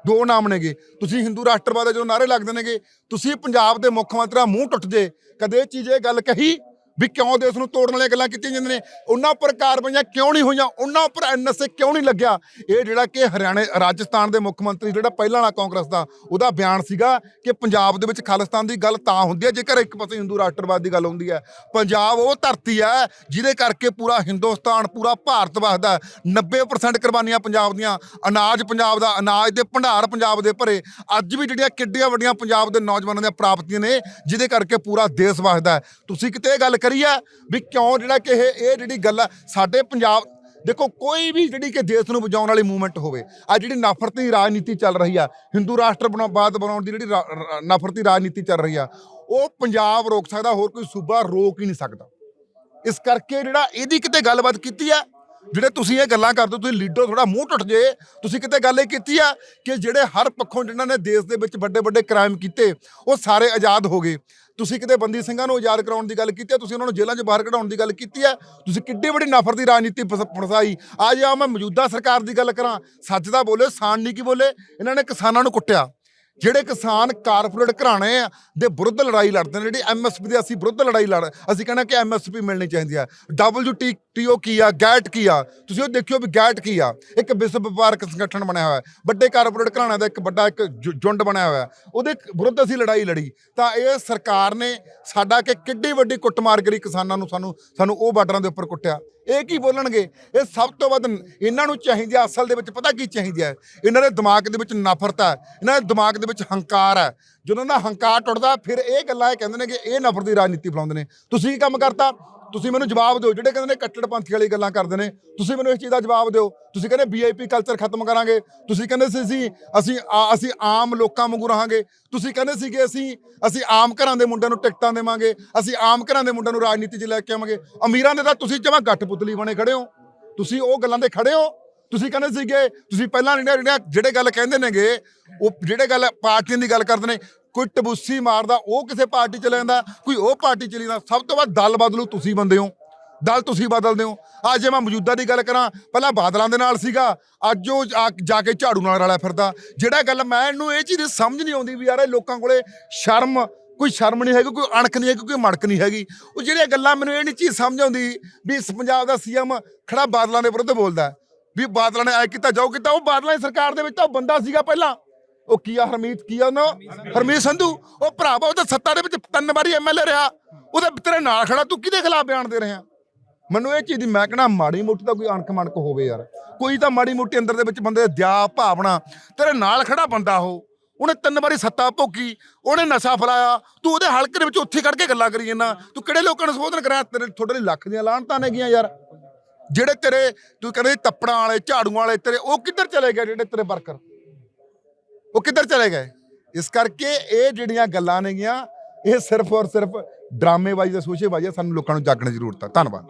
[SPEAKER 1] ਦੋ ਨਾਮ ਨੇਗੇ। ਤੁਸੀਂ ਹਿੰਦੂ ਰਾਸ਼ਟਰਵਾਦ ਦੇ ਜੋ ਨਾਅਰੇ ਲੱਗਦੇ ਨੇਗੇ, ਤੁਸੀਂ ਪੰਜਾਬ ਦੇ ਮੁੱਖ ਮੰਤਰੀ ਦਾ ਮੂੰਹ ਟੁੱਟ ਜੇ, ਕਦੇ ਇਹ ਚੀਜ਼ ਇਹ ਗੱਲ ਕਹੀ? ਵੀ ਕਿਉਂ ਦੇਸ਼ ਨੂੰ ਤੋੜਨ ਵਾਲੀਆਂ ਗੱਲਾਂ ਕੀਤੀਆਂ ਜਾਂਦੀਆਂ ਨੇ? ਉਹਨਾਂ ਉੱਪਰ ਕਾਰਵਾਈਆਂ ਕਿਉਂ ਨਹੀਂ ਹੋਈਆਂ? ਉਹਨਾਂ ਉੱਪਰ ਐਨਐਸਏ ਕਿਉਂ ਨਹੀਂ ਲੱਗਿਆ? ਇਹ ਜਿਹੜਾ ਕਿ ਹਰਿਆਣੇ, ਰਾਜਸਥਾਨ ਦੇ ਮੁੱਖ ਮੰਤਰੀ ਜਿਹੜਾ ਪਹਿਲਾਂ ਵਾਲਾ ਕਾਂਗਰਸ ਦਾ, ਉਹਦਾ ਬਿਆਨ ਸੀਗਾ ਕਿ ਪੰਜਾਬ ਦੇ ਵਿੱਚ ਖਾਲਿਸਤਾਨ ਦੀ ਗੱਲ ਤਾਂ ਹੁੰਦੀ ਹੈ, ਜੇਕਰ ਇੱਕ ਪਾਸੇ ਹਿੰਦੂ ਰਾਸ਼ਟਰਵਾਦ ਦੀ ਗੱਲ ਹੁੰਦੀ ਹੈ। ਪੰਜਾਬ ਉਹ ਧਰਤੀ ਹੈ, ਜਿਹਦੇ ਕਰਕੇ ਪੂਰਾ ਹਿੰਦੁਸਤਾਨ, ਪੂਰਾ ਭਾਰਤ ਵਸਦਾ 90% ਕੁਰਬਾਨੀਆਂ ਪੰਜਾਬ ਦੀਆਂ, ਅਨਾਜ ਪੰਜਾਬ ਦਾ, ਅਨਾਜ ਦੇ ਭੰਡਾਰ ਪੰਜਾਬ ਦੇ ਭਰੇ। ਅੱਜ ਵੀ ਜਿਹੜੀਆਂ ਕਿੱਡੀਆਂ ਵੱਡੀਆਂ ਪੰਜਾਬ ਦੇ ਨੌਜਵਾਨਾਂ ਦੀਆਂ ਪ੍ਰਾਪਤੀਆਂ ਨੇ, ਜਿਹਦੇ ਕਰਕੇ ਪੂਰਾ ਦੇਸ਼ ਵਸਦਾ ਤੁਸੀਂ ਕਿਤੇ ਇਹ ਗੱਲ ਕਰੀ ਹੈ ਵੀ ਕਿਉਂ ਜਿਹੜਾ ਕਿ ਇਹ ਇਹ ਜਿਹੜੀ ਗੱਲ ਆ, ਸਾਡੇ ਪੰਜਾਬ, ਦੇਖੋ ਕੋਈ ਵੀ ਜਿਹੜੀ ਕਿ ਦੇਸ਼ ਨੂੰ ਬਚਾਉਣ ਵਾਲੀ ਮੂਵਮੈਂਟ ਹੋਵੇ, ਆ ਜਿਹੜੀ ਨਫ਼ਰਤੀ ਰਾਜਨੀਤੀ ਚੱਲ ਰਹੀ ਆ, ਹਿੰਦੂ ਰਾਸ਼ਟਰ ਬਣਾਬਾਦ ਬਣਾਉਣ ਦੀ ਜਿਹੜੀ ਰਾ- ਰਾ- ਨਫ਼ਰਤੀ ਰਾਜਨੀਤੀ ਚੱਲ ਰਹੀ ਆ, ਉਹ ਪੰਜਾਬ ਰੋਕ ਸਕਦਾ, ਹੋਰ ਕੋਈ ਸੂਬਾ ਰੋਕ ਹੀ ਨਹੀਂ ਸਕਦਾ। ਇਸ ਕਰਕੇ ਜਿਹੜਾ ਇਹਦੀ ਕਿਤੇ ਗੱਲਬਾਤ ਕੀਤੀ ਆ ਜਿਹੜੇ ਤੁਸੀਂ ਇਹ ਗੱਲਾਂ ਕਰਦੇ ਹੋ, ਤੁਸੀਂ ਲੀਡਰ ਥੋੜਾ ਮੂੰਹ ਟੁੱਟ ਜੇ। ਤੁਸੀਂ ਕਿਤੇ ਗੱਲ ਇਹ ਕੀਤੀ ਆ ਕਿ ਜਿਹੜੇ ਹਰ ਪੱਖੋਂ ਜਿਨ੍ਹਾਂ ਨੇ ਦੇਸ਼ ਦੇ ਵਿੱਚ ਵੱਡੇ ਵੱਡੇ ਕ੍ਰਾਈਮ ਕੀਤੇ ਉਹ ਸਾਰੇ ਆਜ਼ਾਦ ਹੋ ਗਏ। ਤੁਸੀਂ ਕਿਤੇ ਬੰਦੀ ਸਿੰਘਾਂ ਨੂੰ ਆਜ਼ਾਦ ਕਰਾਉਣ ਦੀ ਗੱਲ ਕੀਤੀ ਹੈ ਤੁਸੀਂ ਉਹਨਾਂ ਨੂੰ ਜੇਲ੍ਹਾਂ 'ਚ ਬਾਹਰ ਕਢਾਉਣ ਦੀ ਗੱਲ ਕੀਤੀ ਹੈ ਤੁਸੀਂ ਕਿੱਡੀ ਵੱਡੀ ਨਫ਼ਰਤ ਦੀ ਰਾਜਨੀਤੀ ਫਸ- ਫਸਾਈ ਆ ਆ ਮੈਂ ਮੌਜੂਦਾ ਸਰਕਾਰ ਦੀ ਗੱਲ ਕਰਾਂ ਸੱਚ ਦਾ ਬੋਲੇ ਸਾਨ ਨਹੀਂ ਕੀ ਬੋਲੇ ਇਹਨਾਂ ਨੇ ਕਿਸਾਨਾਂ ਨੂੰ ਕੁੱਟਿਆ। ਜਿਹੜੇ ਕਿਸਾਨ ਕਾਰਪੋਰੇਟ ਘਰਾਣੇ ਦੇ ਵਿਰੁੱਧ ਲੜਾਈ ਲੜਦੇ ਨੇ ਜਿਹੜੀ ਐਮਐਸਪੀ ਦੇ ਅਸੀਂ ਵਿਰੁੱਧ ਲੜਾਈ ਲੜ ਅਸੀਂ ਕਹਿੰਦੇ ਕਿ ਐਮਐਸਪੀ ਮਿਲਣੀ ਚਾਹੀਦੀ ਆ। ਡਬਲਯੂਟੀਓ ਕੀ ਆ? ਗੈਟ ਕੀ ਆ? ਤੁਸੀਂ ਉਹ ਦੇਖਿਓ ਵੀ ਗੈਟ ਕੀ ਆ। ਇੱਕ ਵਿਸ਼ਵ ਵਪਾਰਕ ਸੰਗਠਨ ਬਣਿਆ ਹੋਇਆ। ਹੈ ਵੱਡੇ ਕਾਰਪੋਰੇਟ ਘਰਾਣਿਆਂ ਦਾ ਇੱਕ ਵੱਡਾ ਇੱਕ ਝੁ- ਝੁੰਡ ਬਣਿਆ ਹੋਇਆ। ਉਹਦੇ ਵਿਰੁੱਧ ਅਸੀਂ ਲੜਾਈ ਲੜੀ। ਤਾਂ ਇਹ ਸਰਕਾਰ ਨੇ ਸਾਡਾ ਕਿ ਕਿੱਡੀ ਵੱਡੀ ਕੁੱਟਮਾਰ ਕਰੀ ਕਿਸਾਨਾਂ ਨੂੰ, ਸਾਨੂੰ ਸਾਨੂੰ ਉਹ ਬਾਰਡਰਾਂ ਦੇ ਉੱਪਰ ਕੁੱਟਿਆ। ਇਹ ਕੀ ਬੋਲਣਗੇ? ਇਹ ਸਭ ਤੋਂ ਵੱਧ ਇਹਨਾਂ ਨੂੰ ਚਾਹੀਦੀ ਆ, ਅਸਲ ਦੇ ਵਿੱਚ ਪਤਾ ਕੀ ਚਾਹੀਦੀ ਹੈ ਇਹਨਾਂ ਦੇ ਦਿਮਾਗ ਦੇ ਵਿੱਚ ਨਫ਼ਰਤ ਹੈ ਇਹਨਾਂ ਦੇ ਦਿਮਾਗ ਦੇ ਵਿੱਚ ਹੰਕਾਰ ਹੈ ਜਦੋਂ ਦਾ ਹੰਕਾਰ ਟੁੱਟਦਾ, ਫਿਰ ਇਹ ਗੱਲਾਂ ਇਹ ਕਹਿੰਦੇ ਨੇ ਕਿ ਇਹ ਨਫ਼ਰਤ ਦੀ ਰਾਜਨੀਤੀ ਫੈਲਾਉਂਦੇ ਨੇ। ਤੁਸੀਂ ਕੀ ਕੰਮ ਕਰਤਾ? ਤੁਸੀਂ ਮੈਨੂੰ ਜਵਾਬ ਦਿਓ। ਜਿਹੜੇ ਕਹਿੰਦੇ ਨੇ ਕੱਟੜਪੰਥੀ ਵਾਲੀ ਗੱਲਾਂ ਕਰਦੇ ਨੇ, ਤੁਸੀਂ ਮੈਨੂੰ ਇਸ ਚੀਜ਼ ਦਾ ਜਵਾਬ ਦਿਓ। ਤੁਸੀਂ ਕਹਿੰਦੇ ਵੀਆਈਪੀ ਕਲਚਰ ਖਤਮ ਕਰਾਂਗੇ। ਤੁਸੀਂ ਕਹਿੰਦੇ ਸੀ ਅਸੀਂ ਅਸੀਂ ਆ- ਅਸੀਂ ਆਮ ਲੋਕਾਂ ਵਾਂਗੂ ਰਹਾਂਗੇ। ਤੁਸੀਂ ਕਹਿੰਦੇ ਸੀ ਕਿ ਅਸੀਂ ਅਸੀਂ ਆਮ ਘਰਾਂ ਦੇ ਮੁੰਡਿਆਂ ਨੂੰ ਟਿਕਟਾਂ ਦੇਵਾਂਗੇ। ਅਸੀਂ ਆਮ ਘਰਾਂ ਦੇ ਮੁੰਡਿਆਂ ਨੂੰ ਰਾਜਨੀਤੀ 'ਚ ਲੈ ਕੇ ਆਵਾਂਗੇ। ਅਮੀਰਾਂ ਦੇ ਤਾਂ ਤੁਸੀਂ ਜਮਾਂ ਗੱਠ ਪੁਤਲੀ ਬਣੇ ਖੜੇ ਹੋ। ਤੁਸੀਂ ਉਹ ਗੱਲਾਂ ਦੇ ਖੜੇ ਹੋ। ਤੁਸੀਂ ਕਹਿੰਦੇ ਸੀਗੇ, ਤੁਸੀਂ ਪਹਿਲਾਂ ਜਿਹੜੀਆਂ ਜਿਹੜੇ ਗੱਲ ਕਹਿੰਦੇ ਨੇਗੇ, ਉਹ ਜਿਹੜੇ ਗੱਲ ਪਾਰਟੀਆਂ ਦੀ ਗੱਲ ਕਰਦੇ ਨੇ, ਕੋਈ ਟਬੂਸੀ ਮਾਰਦਾ, ਉਹ ਕਿਸੇ ਪਾਰਟੀ ਚ ਲੈਂਦਾ ਕੋਈ ਉਹ ਪਾਰਟੀ ਚ ਲੈਂਦਾ ਸਭ ਤੋਂ ਵੱਧ ਦਲ ਬਦਲੂ ਤੁਸੀਂ ਬੰਦੇ ਹੋ। ਦਲ ਤੁਸੀਂ ਬਦਲਦੇ ਹੋ। ਅੱਜ ਜੇ ਮੈਂ ਮੌਜੂਦਾ ਦੀ ਗੱਲ ਕਰਾਂ, ਪਹਿਲਾਂ ਬਾਦਲਾਂ ਦੇ ਨਾਲ ਸੀਗਾ, ਅੱਜ ਉਹ ਜਾ- ਕੇ ਝਾੜੂ ਨਾਲ ਰਲਿਆ ਫਿਰਦਾ। ਜਿਹੜਾ ਗੱਲ ਮੈਂ ਇਹਨੂੰ ਇਹ ਚੀਜ਼ ਸਮਝ ਨਹੀਂ ਆਉਂਦੀ ਵੀ ਯਾਰ ਇਹ ਲੋਕਾਂ ਕੋਲੇ ਸ਼ਰਮ, ਕੋਈ ਸ਼ਰਮ ਨਹੀਂ ਹੈਗੀ, ਕੋਈ ਅਣਖ ਨਹੀਂ ਹੈਗੀ, ਕੋਈ ਮੜਕ ਨਹੀਂ ਹੈਗੀ। ਉਹ ਜਿਹੜੀਆਂ ਗੱਲਾਂ ਮੈਨੂੰ ਇਹ ਨਹੀਂ ਚੀਜ਼ ਸਮਝ ਆਉਂਦੀ ਵੀ ਇਸ ਪੰਜਾਬ ਦਾ ਸੀਐਮ ਖੜਾ ਬਾਦਲਾਂ ਦੇ ਵਿਰੁੱਧ ਬੋਲਦਾ। ਵੀ ਬਾਦਲਾਂ ਨੇ ਐ ਕੀਤਾ, ਜਾਓ ਕੀਤਾ, ਉਹ ਬਾਦਲਾਂ ਦੀ ਸਰਕਾਰ ਦੇ ਵਿੱਚ ਤਾਂ ਉਹ ਬੰਦਾ ਸੀਗਾ ਪਹਿਲਾਂ। ਉਹ ਕੀ ਆ ਹਰਮੀਤ, ਕੀ ਆ ਉਹਨਾਂ? ਹਰਮੀਤ ਸੰਧੂ। ਉਹ ਭਰਾਵਾ ਉਹ ਤਾਂ ਸੱਤਾ ਦੇ ਵਿੱਚ ਤਿੰਨ ਵਾਰੀ ਐਮਐਲਏ ਰਿਹਾ। ਉਹਦੇ ਤੇਰੇ ਨਾਲ ਖੜਾ, ਤੂੰ ਕਿਹਦੇ ਖਿਲਾਫ ਬਿਆਨ ਦੇ ਰਿਹਾ? ਮੈਨੂੰ ਇਹ ਚੀਜ਼ ਦੀ, ਮੈਂ ਕਹਣਾ ਮਾੜੀ ਮੋਟੀ ਤਾਂ ਕੋਈ ਅਣਖ ਮਣਕ ਹੋਵੇ ਯਾਰ। ਕੋਈ ਤਾਂ ਮਾੜੀ ਮੋਟੀ ਅੰਦਰ ਦੇ ਵਿੱਚ ਬੰਦੇ ਦਾ ਦਿਆ, ਭਾਵਨਾ। ਤੇਰੇ ਨਾਲ ਖੜਾ ਬੰਦਾ ਉਹ। ਉਹਨੇ ਤਿੰਨ ਵਾਰੀ ਸੱਤਾ ਭੋਗੀ, ਉਹਨੇ ਨਸ਼ਾ ਫਲਾਇਆ। ਤੂੰ ਉਹਦੇ ਹਲਕੇ ਦੇ ਵਿੱਚ ਉੱਥੇ ਕੱਢ ਕੇ ਗੱਲਾਂ ਕਰੀ ਜਾਂਦਾ। ਤੂੰ ਕਿਹੜੇ ਲੋਕਾਂ ਨੂੰ ਸੰਬੋਧਨ ਕਰਾਇਆ ਤੇਰੇ ਤੁਹਾਡੇ ਲਈ ਲੱਖ ਦੀਆਂ ਲਾਹਣਤਾਂ ਨੇਗੀਆਂ ਯਾਰ। ਜਿਹੜੇ ਤੇਰੇ, ਤੂੰ ਕਹਿੰਦੇ ਤੱਪੜਾਂ ਵਾਲੇ, ਝਾੜੂਆਂ ਵਾਲੇ, ਤੇਰੇ, ਉਹ ਕਿੱਧਰ ਚਲੇ ਗਏ ਜਿਹੜੇ ਤੇਰੇ ਵਰਕਰ? ਉਹ ਕਿੱਧਰ ਚਲੇ ਗਏ? ਇਸ ਕਰਕੇ ਇਹ ਜਿਹੜੀਆਂ ਗੱਲਾਂ ਨੇਗੀਆਂ, ਇਹ ਸਿਰਫ ਔਰ ਸਿਰਫ ਡਰਾਮੇਬਾਜ਼ੀ ਤੇ ਸੋਸ਼ੇਬਾਜ਼ੀ ਆ, ਸਾਨੂੰ ਲੋਕਾਂ ਨੂੰ ਜਾਗਣ ਦੀ ਜ਼ਰੂਰਤ ਹੈ ਧੰਨਵਾਦ।